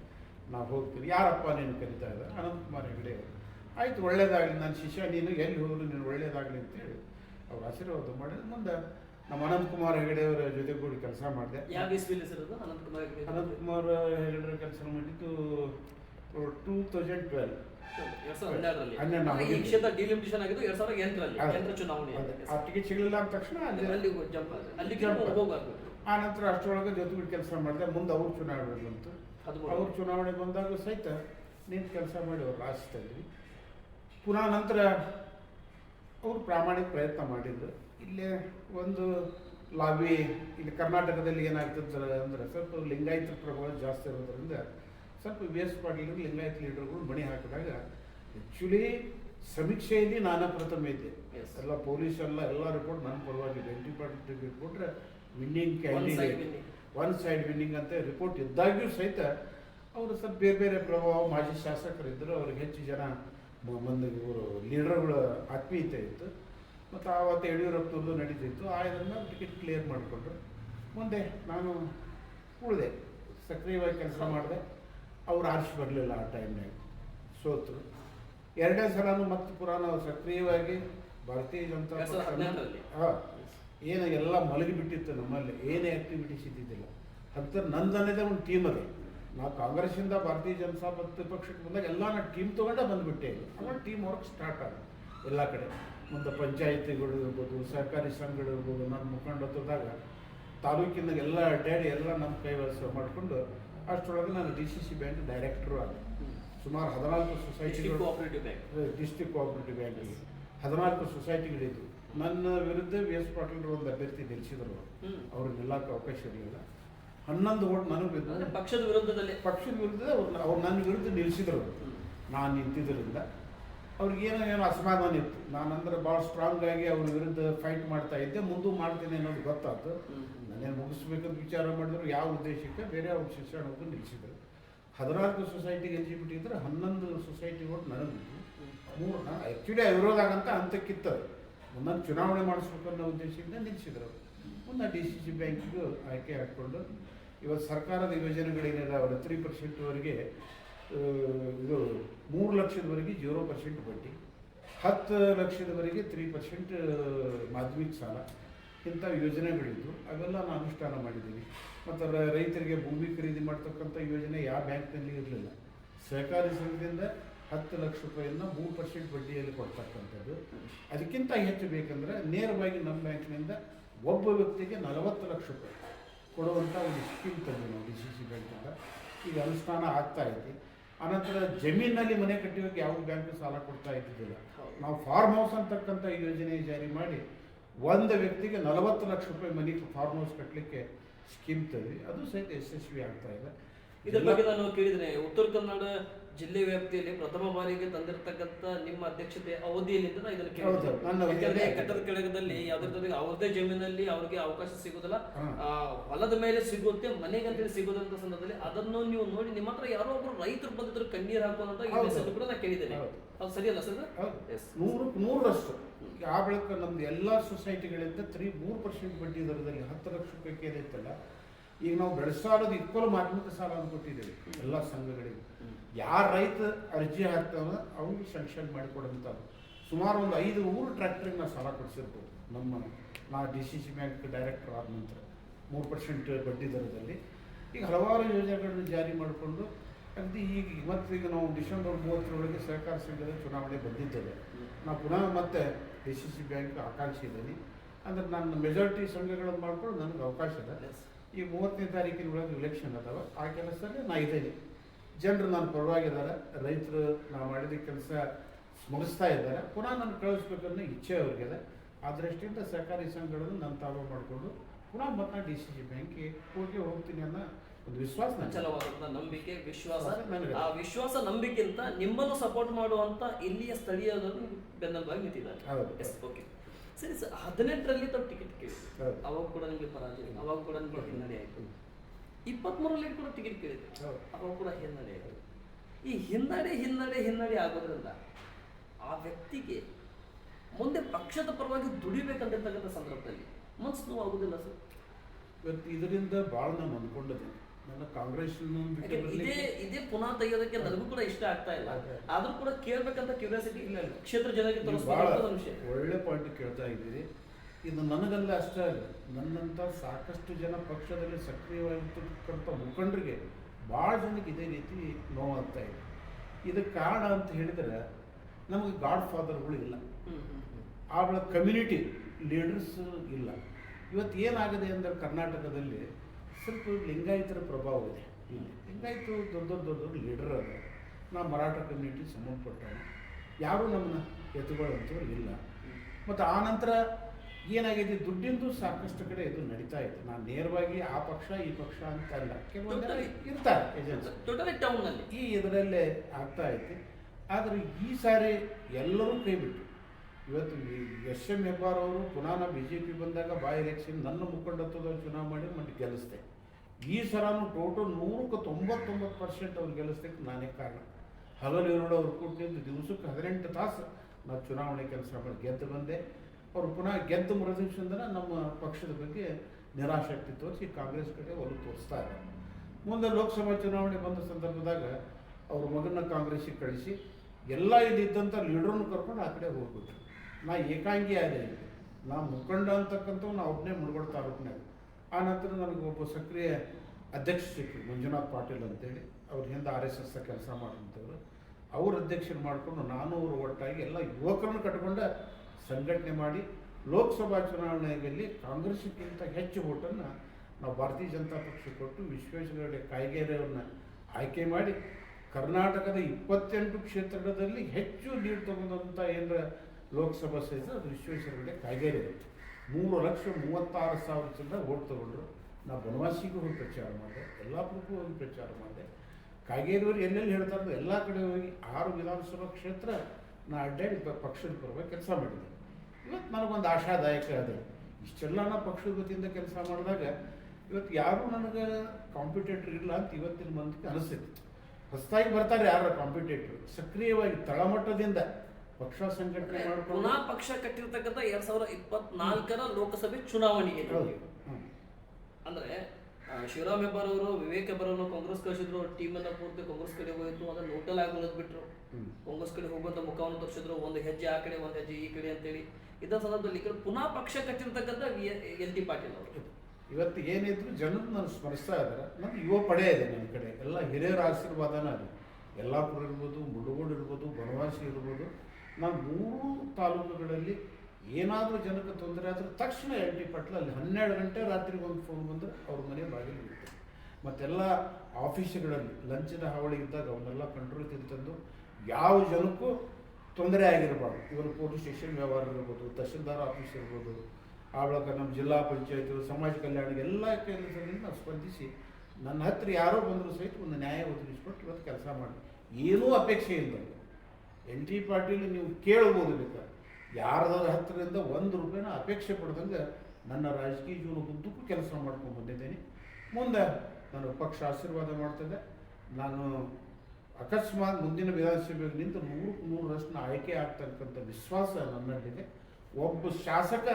ನಾವು ಹೋಗ್ತೀನಿ ಯಾರಪ್ಪ ನೀನು ಕರಿತಾ ಇದ್ದಾರೆ ಅನಂತಕುಮಾರ್ ಹೆಗಡೆ ಅವರು. ಆಯ್ತು ಒಳ್ಳೇದಾಗಲಿ. ನನ್ನ ಶಿಷ್ಯ ನೀನು ಎಲ್ಲಿ ಹೋದ್ರು ನೀನು ಒಳ್ಳೇದಾಗಲಿ ಅಂತೇಳಿ ಅವ್ರು ಆಶೀರ್ವಾದ ಮಾಡಿ ಮುಂದೆ ನಮ್ಮ ಅನಂತಕುಮಾರ್ ಹೆಗಡೆಯವರ ಜೊತೆಗೂಡಿ ಕೆಲಸ ಮಾಡಿದೆ. ಅನಂತಕುಮಾರ್ ಹೆಗಡೆ? ಕೆಲಸ ಮಾಡಿದ್ದು ಟೂ ತೌಸಂಡ್ ಟ್ವೆಲ್ ಆ ಟಿಕೆಟ್ ಸಿಗಲಿಲ್ಲ ಅಂದ ತಕ್ಷಣ ಅಲ್ಲಿ ಅಲ್ಲಿ ಜಂಪ್ ಅಲ್ಲಿ Jump. ಹೋಗ್ಬೇಕು ಆ ನಂತರ ಅಷ್ಟರೊಳಗೆ ಜೊತೆಗೂಡಿ ಕೆಲಸ ಮಾಡಿದೆ ಮುಂದೆ ಅವ್ರ ಚುನಾವಣೆ ಬಂತು. ಅವ್ರ ಚುನಾವಣೆ ಬಂದಾಗ ಸಹಿತ ನಿಂತು ಕೆಲಸ ಮಾಡಿ ಅವ್ರು ರಾಜ್ಯದಲ್ಲಿ ಪುನಃ ನಂತರ ಅವರು ಪ್ರಾಮಾಣಿಕ ಪ್ರಯತ್ನ ಮಾಡಿದ್ರು ಇಲ್ಲೇ ಒಂದು ಲಾಬಿ ಇಲ್ಲಿ ಕರ್ನಾಟಕದಲ್ಲಿ ಏನಾಗ್ತದೆ ಅಂದರೆ ಸ್ವಲ್ಪ ಲಿಂಗಾಯತ ಪ್ರಭಾವ ಜಾಸ್ತಿ ಇರೋದ್ರಿಂದ ಸ್ವಲ್ಪ ವಿ ಎಸ್ ಪಾಟೀಲ್ ಲಿಂಗಾಯತ ಲೀಡರ್ಗಳು ಮಣಿ ಹಾಕಿದಾಗ ಆ್ಯಕ್ಚುಲಿ ಸಮೀಕ್ಷೆಯಲ್ಲಿ ನಾನೇ ಪ್ರಥಮ ಇದ್ದೆ. ಎಲ್ಲ ಪೊಲೀಸ್ ಎಲ್ಲ ಎಲ್ಲ ರಿಪೋರ್ಟ್ ನನ್ನ ಪರವಾಗಿ ಟ್ವೆಂಟಿ ಪಾರ್ಟಿ ಕೊಟ್ಟರೆ winning candidate one side winning ಅಂತ ರಿಪೋರ್ಟ್ ಇದ್ದಾಗ್ಯೂ ಸಹಿತ ಅವರು ಸ್ವಲ್ಪ ಬೇರೆ ಬೇರೆ ಪ್ರಭಾವ ಮಾಜಿ ಶಾಸಕರಿದ್ದರು. ಅವ್ರಿಗೆ ಹೆಚ್ಚು ಜನ ಬಂದು ಇವರು ಲೀಡರ್ಗಳ ಆತ್ಮೀಯತೆ ಇತ್ತು. ಮತ್ತು ಆವತ್ತು ಯಡಿಯೂರಪ್ಪನದ್ದು ನಡೀತಿತ್ತು. ಆ ಇದನ್ನು ಟಿಕೆಟ್ ಕ್ಲಿಯರ್ ಮಾಡಿಕೊಂಡ್ರು. ಮುಂದೆ ನಾನು ಉಳಿದೆ ಸಕ್ರಿಯವಾಗಿ ಕೆಲಸ ಮಾಡಿದೆ. ಅವ್ರು ಆರ್ಶ್ ಬರಲಿಲ್ಲ ಆ ಟೈಮ್ನಾಗ ಸೋತರು. ಎರಡನೇ ಸಲನೂ ಮತ್ತೆ ಪುರಾಣ ಸಕ್ರಿಯವಾಗಿ ಭಾರತೀಯ ಜನತಾ. ಹಾ. ಏನು ಎಲ್ಲ ಮಲಗಿಬಿಟ್ಟಿತ್ತು ನಮ್ಮಲ್ಲಿ ಏನೇ ಆಕ್ಟಿವಿಟೀಸ್ ಇದ್ದಿದ್ದಿಲ್ಲ. ಅಂತ ನಂದನ್ನದೇ ಒಂದು ಟೀಮ್ ಅದೇ ನಾವು ಕಾಂಗ್ರೆಸ್ಸಿಂದ ಭಾರತೀಯ ಜನತಾ ಪಕ್ಷ ಪಕ್ಷಕ್ಕೆ ಬಂದಾಗ ಎಲ್ಲ ನಾನು ಟೀಮ್ ತೊಗೊಂಡೇ ಬಂದುಬಿಟ್ಟೆ ಆಮೇಲೆ ಟೀಮ್ ವರ್ಕ್ ಸ್ಟಾರ್ಟ್ ಆಗ ಎಲ್ಲ ಕಡೆ. ಒಂದು ಪಂಚಾಯಿತಿಗಳು ಇರ್ಬೋದು ಸರ್ಕಾರಿ ಸಂಘಗಳು ಇರ್ಬೋದು ನನ್ನ ಮುಖಂಡತ್ವದಾಗ ತಾಲೂಕಿನಾಗ ಎಲ್ಲ ಅಡ್ಡಾಡಿ ಎಲ್ಲ ನಮ್ಮ ಕೈವಸ ಮಾಡಿಕೊಂಡು ಅಷ್ಟರೊಳಗೆ ನಾನು D C C bank director ಆಗಿ ಸುಮಾರು ಹದಿನಾಲ್ಕು society district cooperative bank district cooperative ಬ್ಯಾಂಕಿಗೆ ಹದಿನಾಲ್ಕು ಸೊಸೈಟಿಗಳಿದ್ವು ನನ್ನ ವಿರುದ್ಧ ವಿ ಎಸ್ ಪಾಟೀಲ್ರು ಒಂದು ಅಭ್ಯರ್ಥಿ ನಿಲ್ಲಿಸಿದ್ರು. ಅವ್ರು ನಿಲ್ಲಕ್ಕೆ ಅವಕಾಶ ಇರಲಿಲ್ಲ. ಹನ್ನೊಂದು ಓಟ್ ನನಗೆ ಅಂದ್ರೆ ಬಿದ್ದು ಪಕ್ಷದ ವಿರುದ್ಧದಲ್ಲಿ. ಪಕ್ಷದ ವಿರುದ್ಧ ಅವ್ರು ನನ್ನ ವಿರುದ್ಧ ನಿಲ್ಲಿಸಿದ್ರು ನಾನು ನಿಂತಿದ್ದರಿಂದ ಅವ್ರಿಗೆ ಏನೋ ಏನೋ ಅಸಮಾಧಾನ ಇತ್ತು. ನಾನಂದ್ರೆ ಭಾಳ ಸ್ಟ್ರಾಂಗ್ ಆಗಿ ಅವ್ರ ವಿರುದ್ಧ ಫೈಟ್ ಮಾಡ್ತಾ ಇದ್ದೆ. ಮುಂದೂ ಮಾಡ್ತೀನಿ ಅನ್ನೋದು ಗೊತ್ತಾಯ್ತು. ನಾನೇನು ಮುಗಿಸ್ಬೇಕಂತ ವಿಚಾರ ಮಾಡಿದ್ರು. ಯಾವ ಉದ್ದೇಶಕ್ಕೆ? ಬೇರೆ ಅವ್ರ ಶಿಕ್ಷಣಕ್ಕೂ ನಿಲ್ಲಿಸಿದ್ರು ಹದಿನಾಲ್ಕು ಸೊಸೈಟಿಗೆ ಎಲ್ಜಿ ಬಿಟ್ಟಿದ್ರೆ ಹನ್ನೊಂದು ಸೊಸೈಟಿ ಓಟ್ ನನಗೆ ಮೂರು ಆ್ಯಕ್ಚುಲಿ ವಿರೋಧಾಗಂತ ಹಂತಕ್ಕಿತ್ತು ಮುಂದೊಂದು ಚುನಾವಣೆ ಮಾಡಿಸ್ಬೇಕು ಅನ್ನೋ ಉದ್ದೇಶದಿಂದ ನಿಲ್ಲಿಸಿದ್ರು ಮುಂದೆ ಡಿ ಸಿ ಸಿ ಬ್ಯಾಂಕಿಗೂ ಆಯ್ಕೆ ಹಾಕ್ಕೊಂಡು ಇವತ್ತು ಸರ್ಕಾರದ ಯೋಜನೆಗಳೇನಿದೆ ಅವರ ತ್ರೀ ಪರ್ಸೆಂಟ್ವರೆಗೆ ಇದು ಮೂರು ಲಕ್ಷದವರೆಗೆ ಜೀರೋ ಪರ್ಸೆಂಟ್ ಬಡ್ಡಿ, ಹತ್ತು ಲಕ್ಷದವರೆಗೆ ತ್ರೀ ಪರ್ಸೆಂಟ್ ಮಾಧ್ಯಮಿಕ ಸಾಲ ಇಂಥ ಯೋಜನೆಗಳಿದ್ದು ಅವೆಲ್ಲ ನಾನು ಅನುಷ್ಠಾನ ಮಾಡಿದ್ದೀನಿ ಮತ್ತು ರೈತರಿಗೆ ಭೂಮಿ ಖರೀದಿ ಮಾಡ್ತಕ್ಕಂಥ ಯೋಜನೆ ಯಾವ ಬ್ಯಾಂಕ್ನಲ್ಲಿ ಇರಲಿಲ್ಲ. ಸಹಕಾರಿ ಸಂಘದಿಂದ ಹತ್ತು ಲಕ್ಷ ರೂಪಾಯಿಯನ್ನು ಮೂರು ಪರ್ಸೆಂಟ್ ಬಡ್ಡಿಯಲ್ಲಿ ಕೊಡ್ತಕ್ಕಂಥದ್ದು. ಅದಕ್ಕಿಂತ ಹೆಚ್ಚು ಬೇಕಂದ್ರೆ ನೇರವಾಗಿ ನಮ್ಮ ಬ್ಯಾಂಕ್ನಿಂದ ಒಬ್ಬ ವ್ಯಕ್ತಿಗೆ ನಲವತ್ತು ಲಕ್ಷ ರೂಪಾಯಿ ಕೊಡುವಂಥ ಒಂದು ಸ್ಕೀಮ್ ತಂದು ನಾವು ಡಿ ಸಿ ಸಿ ಬ್ಯಾಂಕಿಂದ ಈಗ ಅನುಷ್ಠಾನ ಆಗ್ತಾ ಇದೆ ಆನಂತರ ಜಮೀನಲ್ಲಿ ಮನೆ ಕಟ್ಟುವಾಗ ಯಾವ ಬ್ಯಾಂಕ್ ಸಾಲ ಕೊಡ್ತಾ ಇದ್ದಿದ್ದಿಲ್ಲ. ನಾವು ಫಾರ್ಮ್ ಹೌಸ್ ಅಂತಕ್ಕಂಥ ಯೋಜನೆ ಜಾರಿ ಮಾಡಿ ಒಂದು ವ್ಯಕ್ತಿಗೆ ನಲವತ್ತು ಲಕ್ಷ ರೂಪಾಯಿ ಮನೆ ಫಾರ್ಮ್ ಹೌಸ್ ಕಟ್ಟಲಿಕ್ಕೆ ಸ್ಕೀಮ್ ತಂದ್ವಿ. ಅದು ಸಹಿತ ಯಶಸ್ವಿ ಆಗ್ತಾ ಇದೆ. ಇದ್ರ ಬಗ್ಗೆ ನಾನು ಕೇಳಿದ್ರೆ ಉತ್ತರ ಕನ್ನಡ ಜಿಲ್ಲೆ ವ್ಯಾಪ್ತಿಯಲ್ಲಿ ಪ್ರಥಮ ಬಾರಿಗೆ ತಂದಿರತಕ್ಕಂತ ನಿಮ್ಮ ಅಧ್ಯಕ್ಷತೆ ಅವಧಿಯಲ್ಲಿ ಕಟ್ಟದ ಇದನ್ನು ಯಾಕಂದ್ರೆ. ಕೆಳಗದಲ್ಲಿ ಯಾವ್ದ್ರ ಜೊತೆಗೆ ಅವ್ರದೇ ಜಮೀನಲ್ಲಿ ಅವ್ರಿಗೆ ಅವಕಾಶ ಸಿಗುದಿಲ್ಲ. ಹೊಲದ ಮೇಲೆ ಸಿಗುತ್ತೆ ಮನೆಗಂತೇಳಿ ಸಿಗೋದಂತ ಸಂದರ್ಭದಲ್ಲಿ ಅದನ್ನು ನೀವು ನೋಡಿ ನಿಮ್ಮ ಹತ್ರ ಯಾರೋ ಒಬ್ರು ರೈತರು ಬಂದಿದ್ರು ಕಣ್ಣೀರ್ ಹಾಕುವಂತ ಈ. ಕೂಡ ನಾನು ಕೇಳಿದ್ದೇನೆ. ಅದು ಸರಿಯಲ್ಲ ಸರ್ ನೂರು ನೂರರಷ್ಟು. ಆ ಬಳಿಕ ನಮ್ದು ಎಲ್ಲ ಸೊಸೈಟಿಗಳಿಂದ ತ್ರೀ ಮೂರು ಪರ್ಸೆಂಟ್ ಬಡ್ಡಿ ದರದಲ್ಲಿ ಹತ್ತು ಲಕ್ಷ ರೂಪಾಯಿ ಏನಿತ್ತಲ್ಲ ಈಗ ನಾವು ಬೆಳೆಸಾಲದ ಇಕ್ವಲ್ ಮಾಧ್ಯಮಿಕ ಸಾಲವನ್ನು ಕೊಟ್ಟಿದ್ದೇವೆ ಎಲ್ಲ ಸಂಘಗಳಿಗೆ ಯಾರ ರೈತ ಅರ್ಜಿ ಹಾಕ್ತಾವ ಅವ್ನಿಗೆ ಸಂಕ್ಷನ್ ಮಾಡಿಕೊಡಂಥದ್ದು ಸುಮಾರು ಒಂದು ಐದು ಮೂರು ಟ್ರ್ಯಾಕ್ಟ್ರಿಗೆ ನಾವು ಸಾಲ ಕೊಡಿಸಿರ್ಬೋದು ನಮ್ಮ ನಾ D C C bank director ಆದ ನಂತರ. ಮೂರು ಪರ್ಸೆಂಟ್ ಬಡ್ಡಿ ದರದಲ್ಲಿ. ಈಗ ಹಲವಾರು ಯೋಜನೆಗಳನ್ನು ಜಾರಿ ಮಾಡಿಕೊಂಡು ಅಗದಿ ಈಗ ಇವತ್ತೀಗ ನಾವು ಡಿಸೆಂಬರ್ ಮೂವತ್ತರೊಳಗೆ ಸಹಕಾರ ಸಂಘದ ಚುನಾವಣೆ ಬಂದಿದ್ದೇವೆ. ನಾವು ಪುನಃ ಮತ್ತೆ ಡಿ ಸಿ ಸಿ ಬ್ಯಾಂಕ್ ಆಕಾಂಕ್ಷಿ ಇದ್ದೀನಿ. ಅಂದ್ರೆ ನನ್ನ ಮೆಜಾರಿಟಿ ಸಂಘಗಳನ್ನು ಮಾಡ್ಕೊಂಡು ನನಗೆ ಅವಕಾಶ ಇದೆ ಈ ಮೂವತ್ತನೇ ತಾರೀಕಿನ ಒಳಗೆ ಇಲೆಕ್ಷನ್ ಅದಾವ. ಆ ಕೆಲಸದಲ್ಲಿ ನಾ ಇದ್ದೇನೆ. ಜನರು ನನ್ನ ಪರವಾಗಿದ್ದಾರೆ ರೈತರು ನಾವು ಮಾಡಿದ ಕೆಲಸ ಮುಗಿಸ್ತಾ ಇದ್ದಾರೆ. ಪುನಃ ನಾನು ಕಳಿಸ್ಬೇಕನ್ನೋ ಇಚ್ಛೆ ಅವ್ರಿಗಿದೆ. ಆ ದೃಷ್ಟಿಯಿಂದ ಸಹಕಾರಿ ಸಂಘಗಳನ್ನು ನಾನು ತಾವು ಮಾಡಿಕೊಂಡು ಪುನಃ ಮತ್ತೆ ಡಿ ಸಿ ಸಿ ಬ್ಯಾಂಕ್ಗೆ ಹೋಗಿ ಹೋಗ್ತೀನಿ ಅನ್ನೋ ಒಂದು ವಿಶ್ವಾಸ. ನಂಬಿಕೆ ವಿಶ್ವಾಸ. ಆ ವಿಶ್ವಾಸ ನಂಬಿಕೆಂತ ನಿಮ್ಮನ್ನು ಸಪೋರ್ಟ್ ಮಾಡುವಂತ ಇಲ್ಲಿಯ ಸ್ಥಳೀಯ ಬೆನ್ನೆಲುಬಾಗಿ ನಿಂತಿದ್ದಾರೆ. ಎಸ್ ಓಕೆ ಸರಿ ಸರ್ ಹದಿನೆಂಟರಲ್ಲಿ ತಾವು ಟಿಕೆಟ್ ಕೇಳಿ ಅವಾಗ ಕೂಡ ನಿಮಗೆ ಪರಾಜಯ ಅವಾಗ ಕೂಡ ನಿಮಗೆ ಹಿನ್ನಡೆ ಆಯಿತು. ಇಪ್ಪತ್ಮೂರರಲ್ಲಿ ಕೂಡ ಟಿಕೆಟ್ ಕೇಳಿದ್ರು ಅವರು ಅವಾಗ ಕೂಡ ಹಿನ್ನಡೆ ಈ ಹಿನ್ನಡೆ ಹಿನ್ನಡೆ ಹಿನ್ನಡೆ ಆಗೋದ್ರಿಂದ ಆ ವ್ಯಕ್ತಿಗೆ ಮುಂದೆ ಪಕ್ಷದ ಪರವಾಗಿ ದುಡಿಬೇಕಂತಿರ್ತಕ್ಕಂಥ ಸಂದರ್ಭದಲ್ಲಿ ಮನಸ್ಸು ನೋವು ಆಗುದಿಲ್ಲ ಸರ್? ಇವತ್ತು ಇದರಿಂದ ಭಾಳ ನಾನು ಅಂದ್ಕೊಂಡಿದ್ದೀನಿ ನನ್ನ ಕಾಂಗ್ರೆಸ್ ಇದೇ ಇದೇ ಪುನಃ ತೆಗೆಯೋದಕ್ಕೆ ನನಗೂ ಕೂಡ ಇಷ್ಟ ಆಗ್ತಾ ಇಲ್ಲ. ಆದ್ರೂ ಕೂಡ ಕೇಳ್ಬೇಕಂತ ಕ್ಯೂರಿಯಾಸಿಟಿ ಇಲ್ಲ ಕ್ಷೇತ್ರ ತೋರಿಸ್ಬೇಕು ಒಳ್ಳೆ ಪಾಯಿಂಟ್ ಕೇಳ್ತಾ ಇದ್ದೀರಿ. ಇದು ನನಗಲ್ಲ ಅಷ್ಟೇ ಅಲ್ಲ ನನ್ನಂಥ ಸಾಕಷ್ಟು ಜನ ಪಕ್ಷದಲ್ಲಿ ಸಕ್ರಿಯವಾಗಿರ್ತಕ್ಕಂಥ ಮುಖಂಡರಿಗೆ ಭಾಳ ಜನಕ್ಕೆ ಇದೇ ರೀತಿ ನೋವಾಗ್ತಾ ಇದೆ. ಇದಕ್ಕೆ ಕಾರಣ ಅಂತ ಹೇಳಿದರೆ ನಮಗೆ ಗಾಡ್ ಫಾದರ್ಗಳು ಇಲ್ಲ ಆಗಳ ಕಮ್ಯುನಿಟಿ ಲೀಡರ್ಸ್ ಇಲ್ಲ. ಇವತ್ತು ಏನಾಗಿದೆ ಅಂದರೆ ಕರ್ನಾಟಕದಲ್ಲಿ ಸ್ವಲ್ಪ ಲಿಂಗಾಯತರ ಪ್ರಭಾವ ಇದೆ. ಲಿಂಗಾಯತರು ಲಿಂಗಾಯತು ದೊಡ್ಡ ದೊಡ್ಡ ದೊಡ್ಡ ದೊಡ್ಡ ಲೀಡರ್ ಅದ ನಾವು ಮರಾಠ ಕಮ್ಯುನಿಟಿ ಸಂಬಂಧಪಟ್ಟವ ಯಾರೂ ನಮ್ಮನ್ನ ಎತ್ತುಗಳಂತವ್ರು ಇಲ್ಲ. ಮತ್ತು ಆ ನಂತರ ಏನಾಗಿದೆ? ದುಡ್ಡಿಂದು ಸಾಕಷ್ಟು ಕಡೆ ಇದು ನಡೀತಾ ಇದೆ. ನಾನು ನೇರವಾಗಿ ಆ ಪಕ್ಷ ಈ ಪಕ್ಷ ಅಂತ ಅಲ್ಲ. ಇರ್ತಾರೆ ಈ ಇದರಲ್ಲೇ ಆಗ್ತಾ ಐತೆ ಆದರೆ ಈ ಸಾರಿ ಎಲ್ಲರೂ ಕೈ ಬಿಟ್ಟು. ಇವತ್ತು ಎಸ್ ಎಂ ಹೆಬ್ಬಾರ್ ಅವರು ಪುನಃ ಬಿ ಜೆ ಪಿ ಬಂದಾಗ ಬಾಯ್ ಎಲೆಕ್ಷನ್ ನನ್ನ ಮುಖಂಡತ್ವದಲ್ಲಿ ಚುನಾವಣೆ ಮಾಡಿ ಮತ್ತೆ ಗೆಲ್ಲಿಸ್ದೆ. ಈ ಸಲನೂ ಟೋಟಲ್ ನೂರಕ್ಕೆ ತೊಂಬತ್ತೊಂಬತ್ತು ಪರ್ಸೆಂಟ್ ಅವ್ರು ಗೆಲ್ಲಿಸ್ಲಿಕ್ಕೆ ನಾನೇ ಕಾರಣ. ಹಗಲು ಎರಡು ಅವ್ರು ಕೊಟ್ಟಿದ್ದು ದಿವಸಕ್ಕೆ ಹದಿನೆಂಟು ತಾಸು ನಾವು ಚುನಾವಣೆ ಕೆಲಸ ಮಾಡಿ ಗೆದ್ದು ಬಂದೆ. ಅವರು ಪುನಃ ಗೆದ್ದು ಮರುದಿವಸದಿಂದ ನಮ್ಮ ಪಕ್ಷದ ಬಗ್ಗೆ ನಿರಾಸಕ್ತಿ ತೋರಿಸಿ ಕಾಂಗ್ರೆಸ್ ಕಡೆ ಒಲವು ತೋರಿಸ್ತಾ ಇದ್ದಾರೆ ಮುಂದೆ ಲೋಕಸಭಾ ಚುನಾವಣೆ ಬಂದ ಸಂದರ್ಭದಾಗ ಅವ್ರ ಮಗನ ಕಾಂಗ್ರೆಸ್ಸಿಗೆ ಕಳಿಸಿ ಎಲ್ಲ ಇಲ್ಲಿದ್ದಂಥ ಲೀಡ್ರನ್ನು ಕರ್ಕೊಂಡು ಆ ಕಡೆ ಹೋಗ್ಬಿಟ್ರು. ನಾ ಏಕಾಂಗಿ ಆದೆ. ನಾ ಮುಖಂಡ ಅಂತಕ್ಕಂಥವು ನಾ ಒಬ್ಬನೇ ಮುಳುಗಡೆ ತಾಲೂಕಿನಾಗ. ಆ ನಂತರ ನನಗೆ ಒಬ್ಬ ಸಕ್ರಿಯ ಅಧ್ಯಕ್ಷ ಸಿಕ್ಕರು, ಮಂಜುನಾಥ್ ಪಾಟೀಲ್ ಅಂತೇಳಿ. ಅವ್ರ ಹಿಂದೆ ಆರ್ ಎಸ್ ಎಸ್ ಕೆಲಸ ಮಾಡುವಂಥವ್ರು ಅವ್ರ ಅಧ್ಯಕ್ಷರು ಮಾಡಿಕೊಂಡು ನಾನು ಅವರು ಒಟ್ಟಾಗಿ ಎಲ್ಲ ಯುವಕರನ್ನು ಕಟ್ಕೊಂಡ ಸಂಘಟನೆ ಮಾಡಿ ಲೋಕಸಭಾ ಚುನಾವಣೆಯಲ್ಲಿ ಕಾಂಗ್ರೆಸ್ಗಿಂತ ಹೆಚ್ಚು ಓಟನ್ನು ನಾವು ಭಾರತೀಯ ಜನತಾ ಪಕ್ಷ ಕೊಟ್ಟು ವಿಶ್ವೇಶ್ವರ ಕಾಯ್ಗೆರೆಯವ್ರನ್ನ ಆಯ್ಕೆ ಮಾಡಿ ಕರ್ನಾಟಕದ ಇಪ್ಪತ್ತೆಂಟು ಕ್ಷೇತ್ರಗಳಲ್ಲಿ ಹೆಚ್ಚು ನೀರು ತಗೊಂಡಂಥ ಏನರ ಲೋಕಸಭಾ ಸೇರಿದ್ರೆ ಅದು ವಿಶ್ವೇಶ್ವರ ಕಾಯ್ಗೆರೆ. ಮೂರು ಲಕ್ಷ ಮೂವತ್ತಾರು ಸಾವಿರ ಜನ ಓಟ್ ತಗೊಂಡ್ರು. ನಾವು ಬನವಾಸಿಗೂ ಹೋಗಿ ಪ್ರಚಾರ ಮಾಡಿದೆ, ಯಲ್ಲಾಪುರಕ್ಕೂ ಹೋಗಿ ಪ್ರಚಾರ ಮಾಡಿದೆ. ಕಾಗೇರಿಯವರು ಎಲ್ಲೆಲ್ಲಿ ಹೇಳ್ತಾರೋ ಎಲ್ಲ ಕಡೆ ಹೋಗಿ ಆರು ವಿಧಾನಸಭಾ ಕ್ಷೇತ್ರ ನಾ ಅಡ್ಡಾಡಿ ಪಕ್ಷದ ಪರವಾಗಿ ಕೆಲಸ ಮಾಡಿದೆ. ಇವತ್ತು ನನಗೊಂದು ಆಶಾದಾಯಕ ಅದು. ಇಷ್ಟೆಲ್ಲ ನಾ ಪಕ್ಷದ ವತಿಯಿಂದ ಕೆಲಸ ಮಾಡಿದಾಗ ಇವತ್ತು ಯಾರೂ ನನಗೆ ಕಾಂಪಿಟೇಟರ್ ಇಲ್ಲ ಅಂತ ಇವತ್ತಿನ ಮಂದಿಗೆ ಅನಿಸ್ತೈತಿ ಹೊಸದಾಗಿ ಬರ್ತಾರೆ ಯಾರು ಕಾಂಪಿಟೇಟರ್ ಸಕ್ರಿಯವಾಗಿ ತಳಮಟ್ಟದಿಂದ ಪಕ್ಷ ಸಂಘಟನೆ ಮಾಡಿಕೊಂಡು ಪಕ್ಷ ಕಟ್ಟಿರ್ತಕ್ಕಂಥ ಎರಡ್ ಸಾವಿರದ ಇಪ್ಪತ್ನಾಲ್ಕರ ಲೋಕಸಭೆ ಚುನಾವಣೆಗೆ ಅಂದ್ರೆ ಶಿವರಾಮ್ ಹೆಬ್ಬಾರವರು ವಿವೇಕ್ ಹೆಬ್ಬಾರ್ ಅವರು ಕಾಂಗ್ರೆಸ್ ಕಳಿಸಿದ್ರು ಟೀಮನ್ನ ಪೂರ್ತಿ ಕಾಂಗ್ರೆಸ್ ಕಡೆ ಹೋಯಿತು ಅದನ್ನ ನೋಟಲ್ ಆಗಿ ಬಿಟ್ರು. ಕಾಂಗ್ರೆಸ್ ಕಡೆ ಹೋಗುವಂತ ಮುಖವನ್ನು ತೋರಿಸಿದ್ರು ಒಂದು ಹೆಜ್ಜೆ ಆ ಕಡೆ ಒಂದು ಹೆಜ್ಜೆ ಈ ಕಡೆ ಅಂತೇಳಿ. ಇದ್ದ ಸಂದರ್ಭದಲ್ಲಿ ಪುನಃ ಪಕ್ಷ ಕಟ್ಟಿರ್ತಕ್ಕಂಥ ಎಲ್ ಟಿ ಪಾಟೀಲ್ ಅವರು. ಇವತ್ತು ಏನಿದ್ರು ಜನರು ನಾನು ಸ್ಮರಿಸ್ತಾ ಇದ್ದಾರೆ. ನನ್ನ ಯುವ ಪಡೆ ಇದೆ ನನ್ನ ಕಡೆ. ಎಲ್ಲ ಹಿರಿಯರ ಆಶೀರ್ವಾದನ ಅದು. ಯಲ್ಲಾಪುರ ಇರ್ಬೋದು ಮುಡುಗೋಡು ಇರ್ಬೋದು ಬನವಾಸಿ ಇರ್ಬೋದು. ನಾನು ಮೂರು ತಾಲೂಕುಗಳಲ್ಲಿ ಏನಾದರೂ ಜನಕ್ಕೆ ತೊಂದರೆ ಆದ್ರೆ ತಕ್ಷಣ ಎಲ್ ಟಿ ಪಟ್ಲ ಹನ್ನೆರಡು ಗಂಟೆ ರಾತ್ರಿಗೆ ಒಂದು ಫೋನ್ ಬಂದರೆ ಅವ್ರ ಮನೆ ಬಾಗಿಲು ಬಿಡ್ತಾರೆ. ಮತ್ತೆಲ್ಲ ಆಫೀಸ್ಗಳಲ್ಲಿ ಲಂಚದ ಹಾವಳಿ ಇದ್ದಾಗ ಅವನ್ನೆಲ್ಲ ಕಂಟ್ರೋಲ್ ತಿಂತಂದು ಯಾವ ಜನಕ್ಕೂ ತೊಂದರೆ ಆಗಿರಬಾರ್ದು. ಇವರು ಪೊಲೀಸ್ ಸ್ಟೇಷನ್ ವ್ಯವಹಾರ ಇರ್ಬೋದು, ತಹಶೀಲ್ದಾರ್ ಆಫೀಸ್ ಇರ್ಬೋದು, ಆ ಬಳಿಕ ನಮ್ಮ ಜಿಲ್ಲಾ ಪಂಚಾಯತ್, ಸಮಾಜ ಕಲ್ಯಾಣ ಎಲ್ಲ ಕೆಲಸದಿಂದ ಸ್ಪಂದಿಸಿ ನನ್ನ ಹತ್ರ ಯಾರೋ ಬಂದರೂ ಸಹಿತ ಒಂದು ನ್ಯಾಯ ಒದಗಿಸ್ಕೊಟ್ಟು ಇವತ್ತು ಕೆಲಸ ಮಾಡಿ. ಏನೂ ಅಪೇಕ್ಷೆ ಇಲ್ಲ. ಎನ್ ಟಿ ಪಾಟೀಲ್ ನೀವು ಕೇಳ್ಬೋದು ಬೇಕಾದ್ರೆ. ಯಾರದಾರ ಹತ್ತಿರದಿಂದ ಒಂದು ರೂಪಾಯಿನ ಅಪೇಕ್ಷೆ ಪಡ್ದಂಗೆ ನನ್ನ ರಾಜಕೀಯ ಜೀವನ ಉದ್ದಕ್ಕೂ ಕೆಲಸ ಮಾಡ್ಕೊಂಡು ಬಂದಿದ್ದೇನೆ. ಮುಂದೆ ನಾನು ಪಕ್ಷ ಆಶೀರ್ವಾದ ಮಾಡ್ತದೆ ನಾನು ಅಕಸ್ಮಾತ್ ಮುಂದಿನ ವಿಧಾನಸಭೆಗೆ ನಿಂತು ನೂರಕ್ಕೆ ನೂರರಷ್ಟು ಆಯ್ಕೆ ಆಗ್ತಕ್ಕಂಥ ವಿಶ್ವಾಸ ನನ್ನಲ್ಲಿದೆ. ಒಬ್ಬ ಶಾಸಕ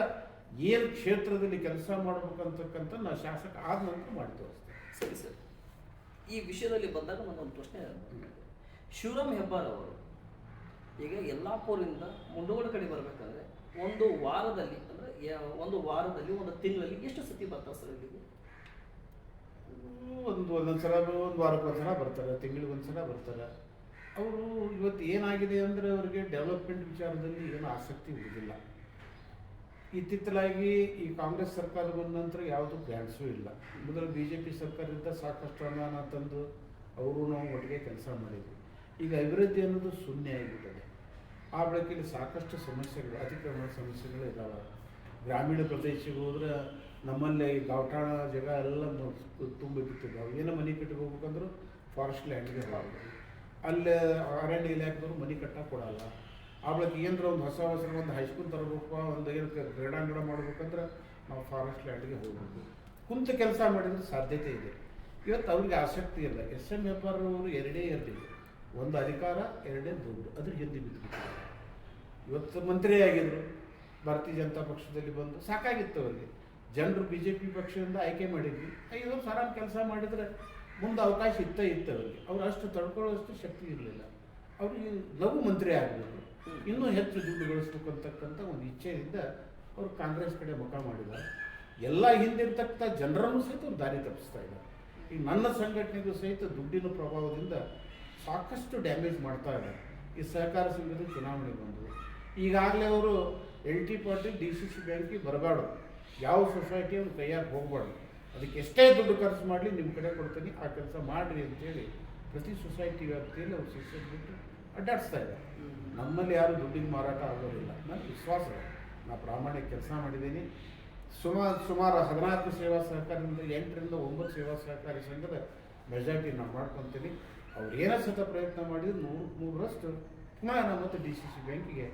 ಏನು ಕ್ಷೇತ್ರದಲ್ಲಿ ಕೆಲಸ ಮಾಡ್ಬೇಕಂತಕ್ಕಂಥ ನಾ ಶಾಸಕ ಆದ ನಂತರ ಮಾಡಿ ತೋರಿಸ್ತೇನೆ. ಸರಿ ಸರ್. ಈ ವಿಷಯದಲ್ಲಿ ಬಂದಾಗ ನನ್ನೊಂದು ಪ್ರಶ್ನೆ ಶಿವರಾಮ್ ಹೆಬ್ಬಾರ್ ಅವರು ಈಗ ಯಲ್ಲಾಪುರದಿಂದ ಮುಂಡಗೋಡ ಕಡೆ ಬರಬೇಕಂದ್ರೆ ಒಂದು ವಾರದಲ್ಲಿ ಅಂದ್ರೆ ಒಂದು ವಾರದಲ್ಲಿ, ಒಂದು ತಿಂಗಳಲ್ಲಿ ಎಷ್ಟು ಸತಿ ಬರ್ತಾರೆ ಸರ್ ಇಲ್ಲಿಗೆ? ಒಂದು ಒಂದೊಂದು ಸಲ ಒಂದು ವಾರಕ್ಕೆ ಒಂದು ಬರ್ತಾರೆ, ತಿಂಗಳಿಗೆ ಒಂದು ಸಲ ಬರ್ತಾರೆ. ಅವರು ಇವತ್ತು ಏನಾಗಿದೆ ಅಂದರೆ ಅವರಿಗೆ ಡೆವಲಪ್ಮೆಂಟ್ ವಿಚಾರದಲ್ಲಿ ಏನು ಆಸಕ್ತಿ ಉಳಿದಿಲ್ಲ. ಇತ್ತಿತ್ತಲಾಗಿ ಈ ಕಾಂಗ್ರೆಸ್ ಸರ್ಕಾರ ಬಂದ ನಂತರ ಯಾವುದೂ ಪ್ಲ್ಯಾನ್ಸೂ ಇಲ್ಲ. ಮೊದಲು ಬಿ ಜೆ ಪಿ ಸರ್ಕಾರದಿಂದ ಸಾಕಷ್ಟು ಅನುದಾನ ತಂದು ಅವರು ನಾವು ಒಟ್ಟಿಗೆ ಕೆಲಸ ಮಾಡಿದ್ವಿ. ಈಗ ಅಭಿವೃದ್ಧಿ ಅನ್ನೋದು ಶೂನ್ಯ ಆಗಿಬಿಟ್ಟಿದೆ. ಆ ಬೆಳಕಿನ ಸಾಕಷ್ಟು ಸಮಸ್ಯೆಗಳು, ಅತಿಕ್ರಮಣ ಸಮಸ್ಯೆಗಳು ಇದ್ದಾವೆ. ಗ್ರಾಮೀಣ ಪ್ರದೇಶಕ್ಕೆ ಹೋದ್ರೆ ನಮ್ಮಲ್ಲಿ ಗಾವಟಾಣ ಜಾಗ ಎಲ್ಲ ತುಂಬ ಬಿಟ್ಟಿದ್ದಾವೆ ಏನೋ ಮನೆ ಕಟ್ಟಿಗೆ ಹೋಗ್ಬೇಕಂದ್ರೂ ಫಾರೆಸ್ಟ್ ಲ್ಯಾಂಡ್ಗೆ ಹೋಗ್ಬೇಕು. ಅಲ್ಲಿ ಅರಣ್ಯ ಇಲಾಖೆದವರು ಮನೆ ಕಟ್ಟಕ್ಕೆ ಕೊಡಲ್ಲ. ಆ ಬಳಕೆ ಏನರ ಒಂದು ಹೊಸ ಹೊಸ ಒಂದು ಹೈಸ್ಕೂಲ್ ತರಬೇಕು, ಒಂದು ಏನಕ್ಕೆ ಕ್ರೀಡಾಂಗಣ ಮಾಡ್ಬೇಕಂದ್ರೆ ನಾವು ಫಾರೆಸ್ಟ್ ಲ್ಯಾಂಡ್ಗೆ ಹೋಗ್ಬೇಕು. ಕುಂತ ಕೆಲಸ ಮಾಡಿದ್ರೆ ಸಾಧ್ಯತೆ ಇದೆ. ಇವತ್ತು ಅವ್ರಿಗೆ ಆಸಕ್ತಿ ಇಲ್ಲ. ಎಸ್ ಎಂ ಅವರು ಎರಡೇ ಎರಡಿದೆ ಒಂದು ಅಧಿಕಾರ ಎರಡನೇ ದುಡ್ಡು. ಅದ್ರ ಹಿಂದೆ ಬಿದ್ದುಬಿಟ್ಟಿದ್ದಾರೆ ಇವತ್ತು ಮಂತ್ರಿ ಆಗಿದ್ರು, ಭಾರತೀಯ ಜನತಾ ಪಕ್ಷದಲ್ಲಿ ಬಂದು ಸಾಕಾಗಿತ್ತು ಅವರಿಗೆ ಜನರು ಬಿ ಜೆ ಪಿ ಪಕ್ಷದಿಂದ ಆಯ್ಕೆ ಮಾಡಿದ್ವಿ. ಐದು ವರ್ಷ ಕೆಲಸ ಮಾಡಿದರೆ ಮುಂದೆ ಅವಕಾಶ ಇತ್ತ ಇತ್ತು ಅವರಿಗೆ ಅವ್ರು ಅಷ್ಟು ತಡ್ಕೊಳ್ಳೋಷ್ಟು ಶಕ್ತಿ ಇರಲಿಲ್ಲ. ಅವ್ರಿಗೆ ಲಘು ಮಂತ್ರಿ ಆಗಬೇಕು ಇನ್ನೂ ಹೆಚ್ಚು ದುಡ್ಡು ಗಳಿಸ್ಬೇಕು ಅಂತಕ್ಕಂಥ ಒಂದು ಇಚ್ಛೆಯಿಂದ ಅವರು ಕಾಂಗ್ರೆಸ್ ಕಡೆ ಮುಖ ಮಾಡಿದ್ದಾರೆ. ಎಲ್ಲ ಹಿಂದಿರ್ತಕ್ಕಂಥ ಜನರನ್ನು ಸಹಿತ ದಾರಿ ತಪ್ಪಿಸ್ತಾ ಇದ್ದಾರೆ. ಈಗ ನನ್ನ ಸಂಘಟನೆಗೂ ಸಹಿತ ದುಡ್ಡಿನ ಪ್ರಭಾವದಿಂದ ಸಾಕಷ್ಟು ಡ್ಯಾಮೇಜ್ ಮಾಡ್ತಾ ಇದೆ ಈ ಸಹಕಾರ ಸಂಘದ ಚುನಾವಣೆ ಬಂದು. ಈಗಾಗಲೇ ಅವರು L T party D C C ಬ್ಯಾಂಕಿಗೆ ಬರಬಾರ್ದು. ಯಾವ ಸೊಸೈಟಿ ಅವ್ರು ಕೈಯಾಗಿ ಹೋಗಬಾರ್ದು. ಅದಕ್ಕೆ ಎಷ್ಟೇ ದುಡ್ಡು ಖರ್ಚು ಮಾಡಲಿ ನಿಮ್ಮ ಕಡೆ ಕೊಡ್ತೀನಿ ಆ ಕೆಲಸ ಮಾಡಿರಿ ಅಂತೇಳಿ ಪ್ರತಿ ಸೊಸೈಟಿ ವ್ಯಾಪ್ತಿಯಲ್ಲಿ ಅವ್ರು ಶಿಕ್ಷಣ ಬಿಟ್ಟು ಅಡ್ಡಾಡಿಸ್ತಾ ಇದ್ದಾರೆ. ನಮ್ಮಲ್ಲಿ ಯಾರು ದುಡ್ಡಿನ ಮಾರಾಟ ಆಗೋದಿಲ್ಲ. ನನಗೆ ವಿಶ್ವಾಸ ಇದೆ. ನಾ ಪ್ರಾಮಾಣಿಕ ಕೆಲಸ ಮಾಡಿದ್ದೀನಿ. ಸುಮಾರು ಸುಮಾರು ಹದಿನಾಲ್ಕು ಸೇವಾ ಸಹಕಾರದಿಂದ ಎಂಟರಿಂದ ಒಂಬತ್ತು ಸೇವಾ ಸಹಕಾರಿ ಸಂಘದ ಮೆಜಾರಿಟಿ ನಾನು ಮಾಡ್ಕೊತೀನಿ. ಅವ್ರು ಏನೋ ಸತ ಪ್ರಯತ್ನ ಮಾಡಿದ್ರು ನೂರು ಮೂರರಷ್ಟು ಪುನಃ ನಾನು ಮತ್ತು ಡಿ ಸಿ ಸಿ ಬ್ಯಾಂಕಿಗೆ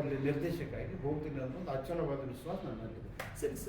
ಅಲ್ಲಿ ನಿರ್ದೇಶಕ ಆಗಿ ಹೋಗ್ತೀನಿ ಅನ್ನೋದು ಒಂದು ಅಚಲವಾದ ವಿಶ್ವಾಸ ನನ್ನಲ್ಲಿದೆ. ಸರಿ, ಸರ್.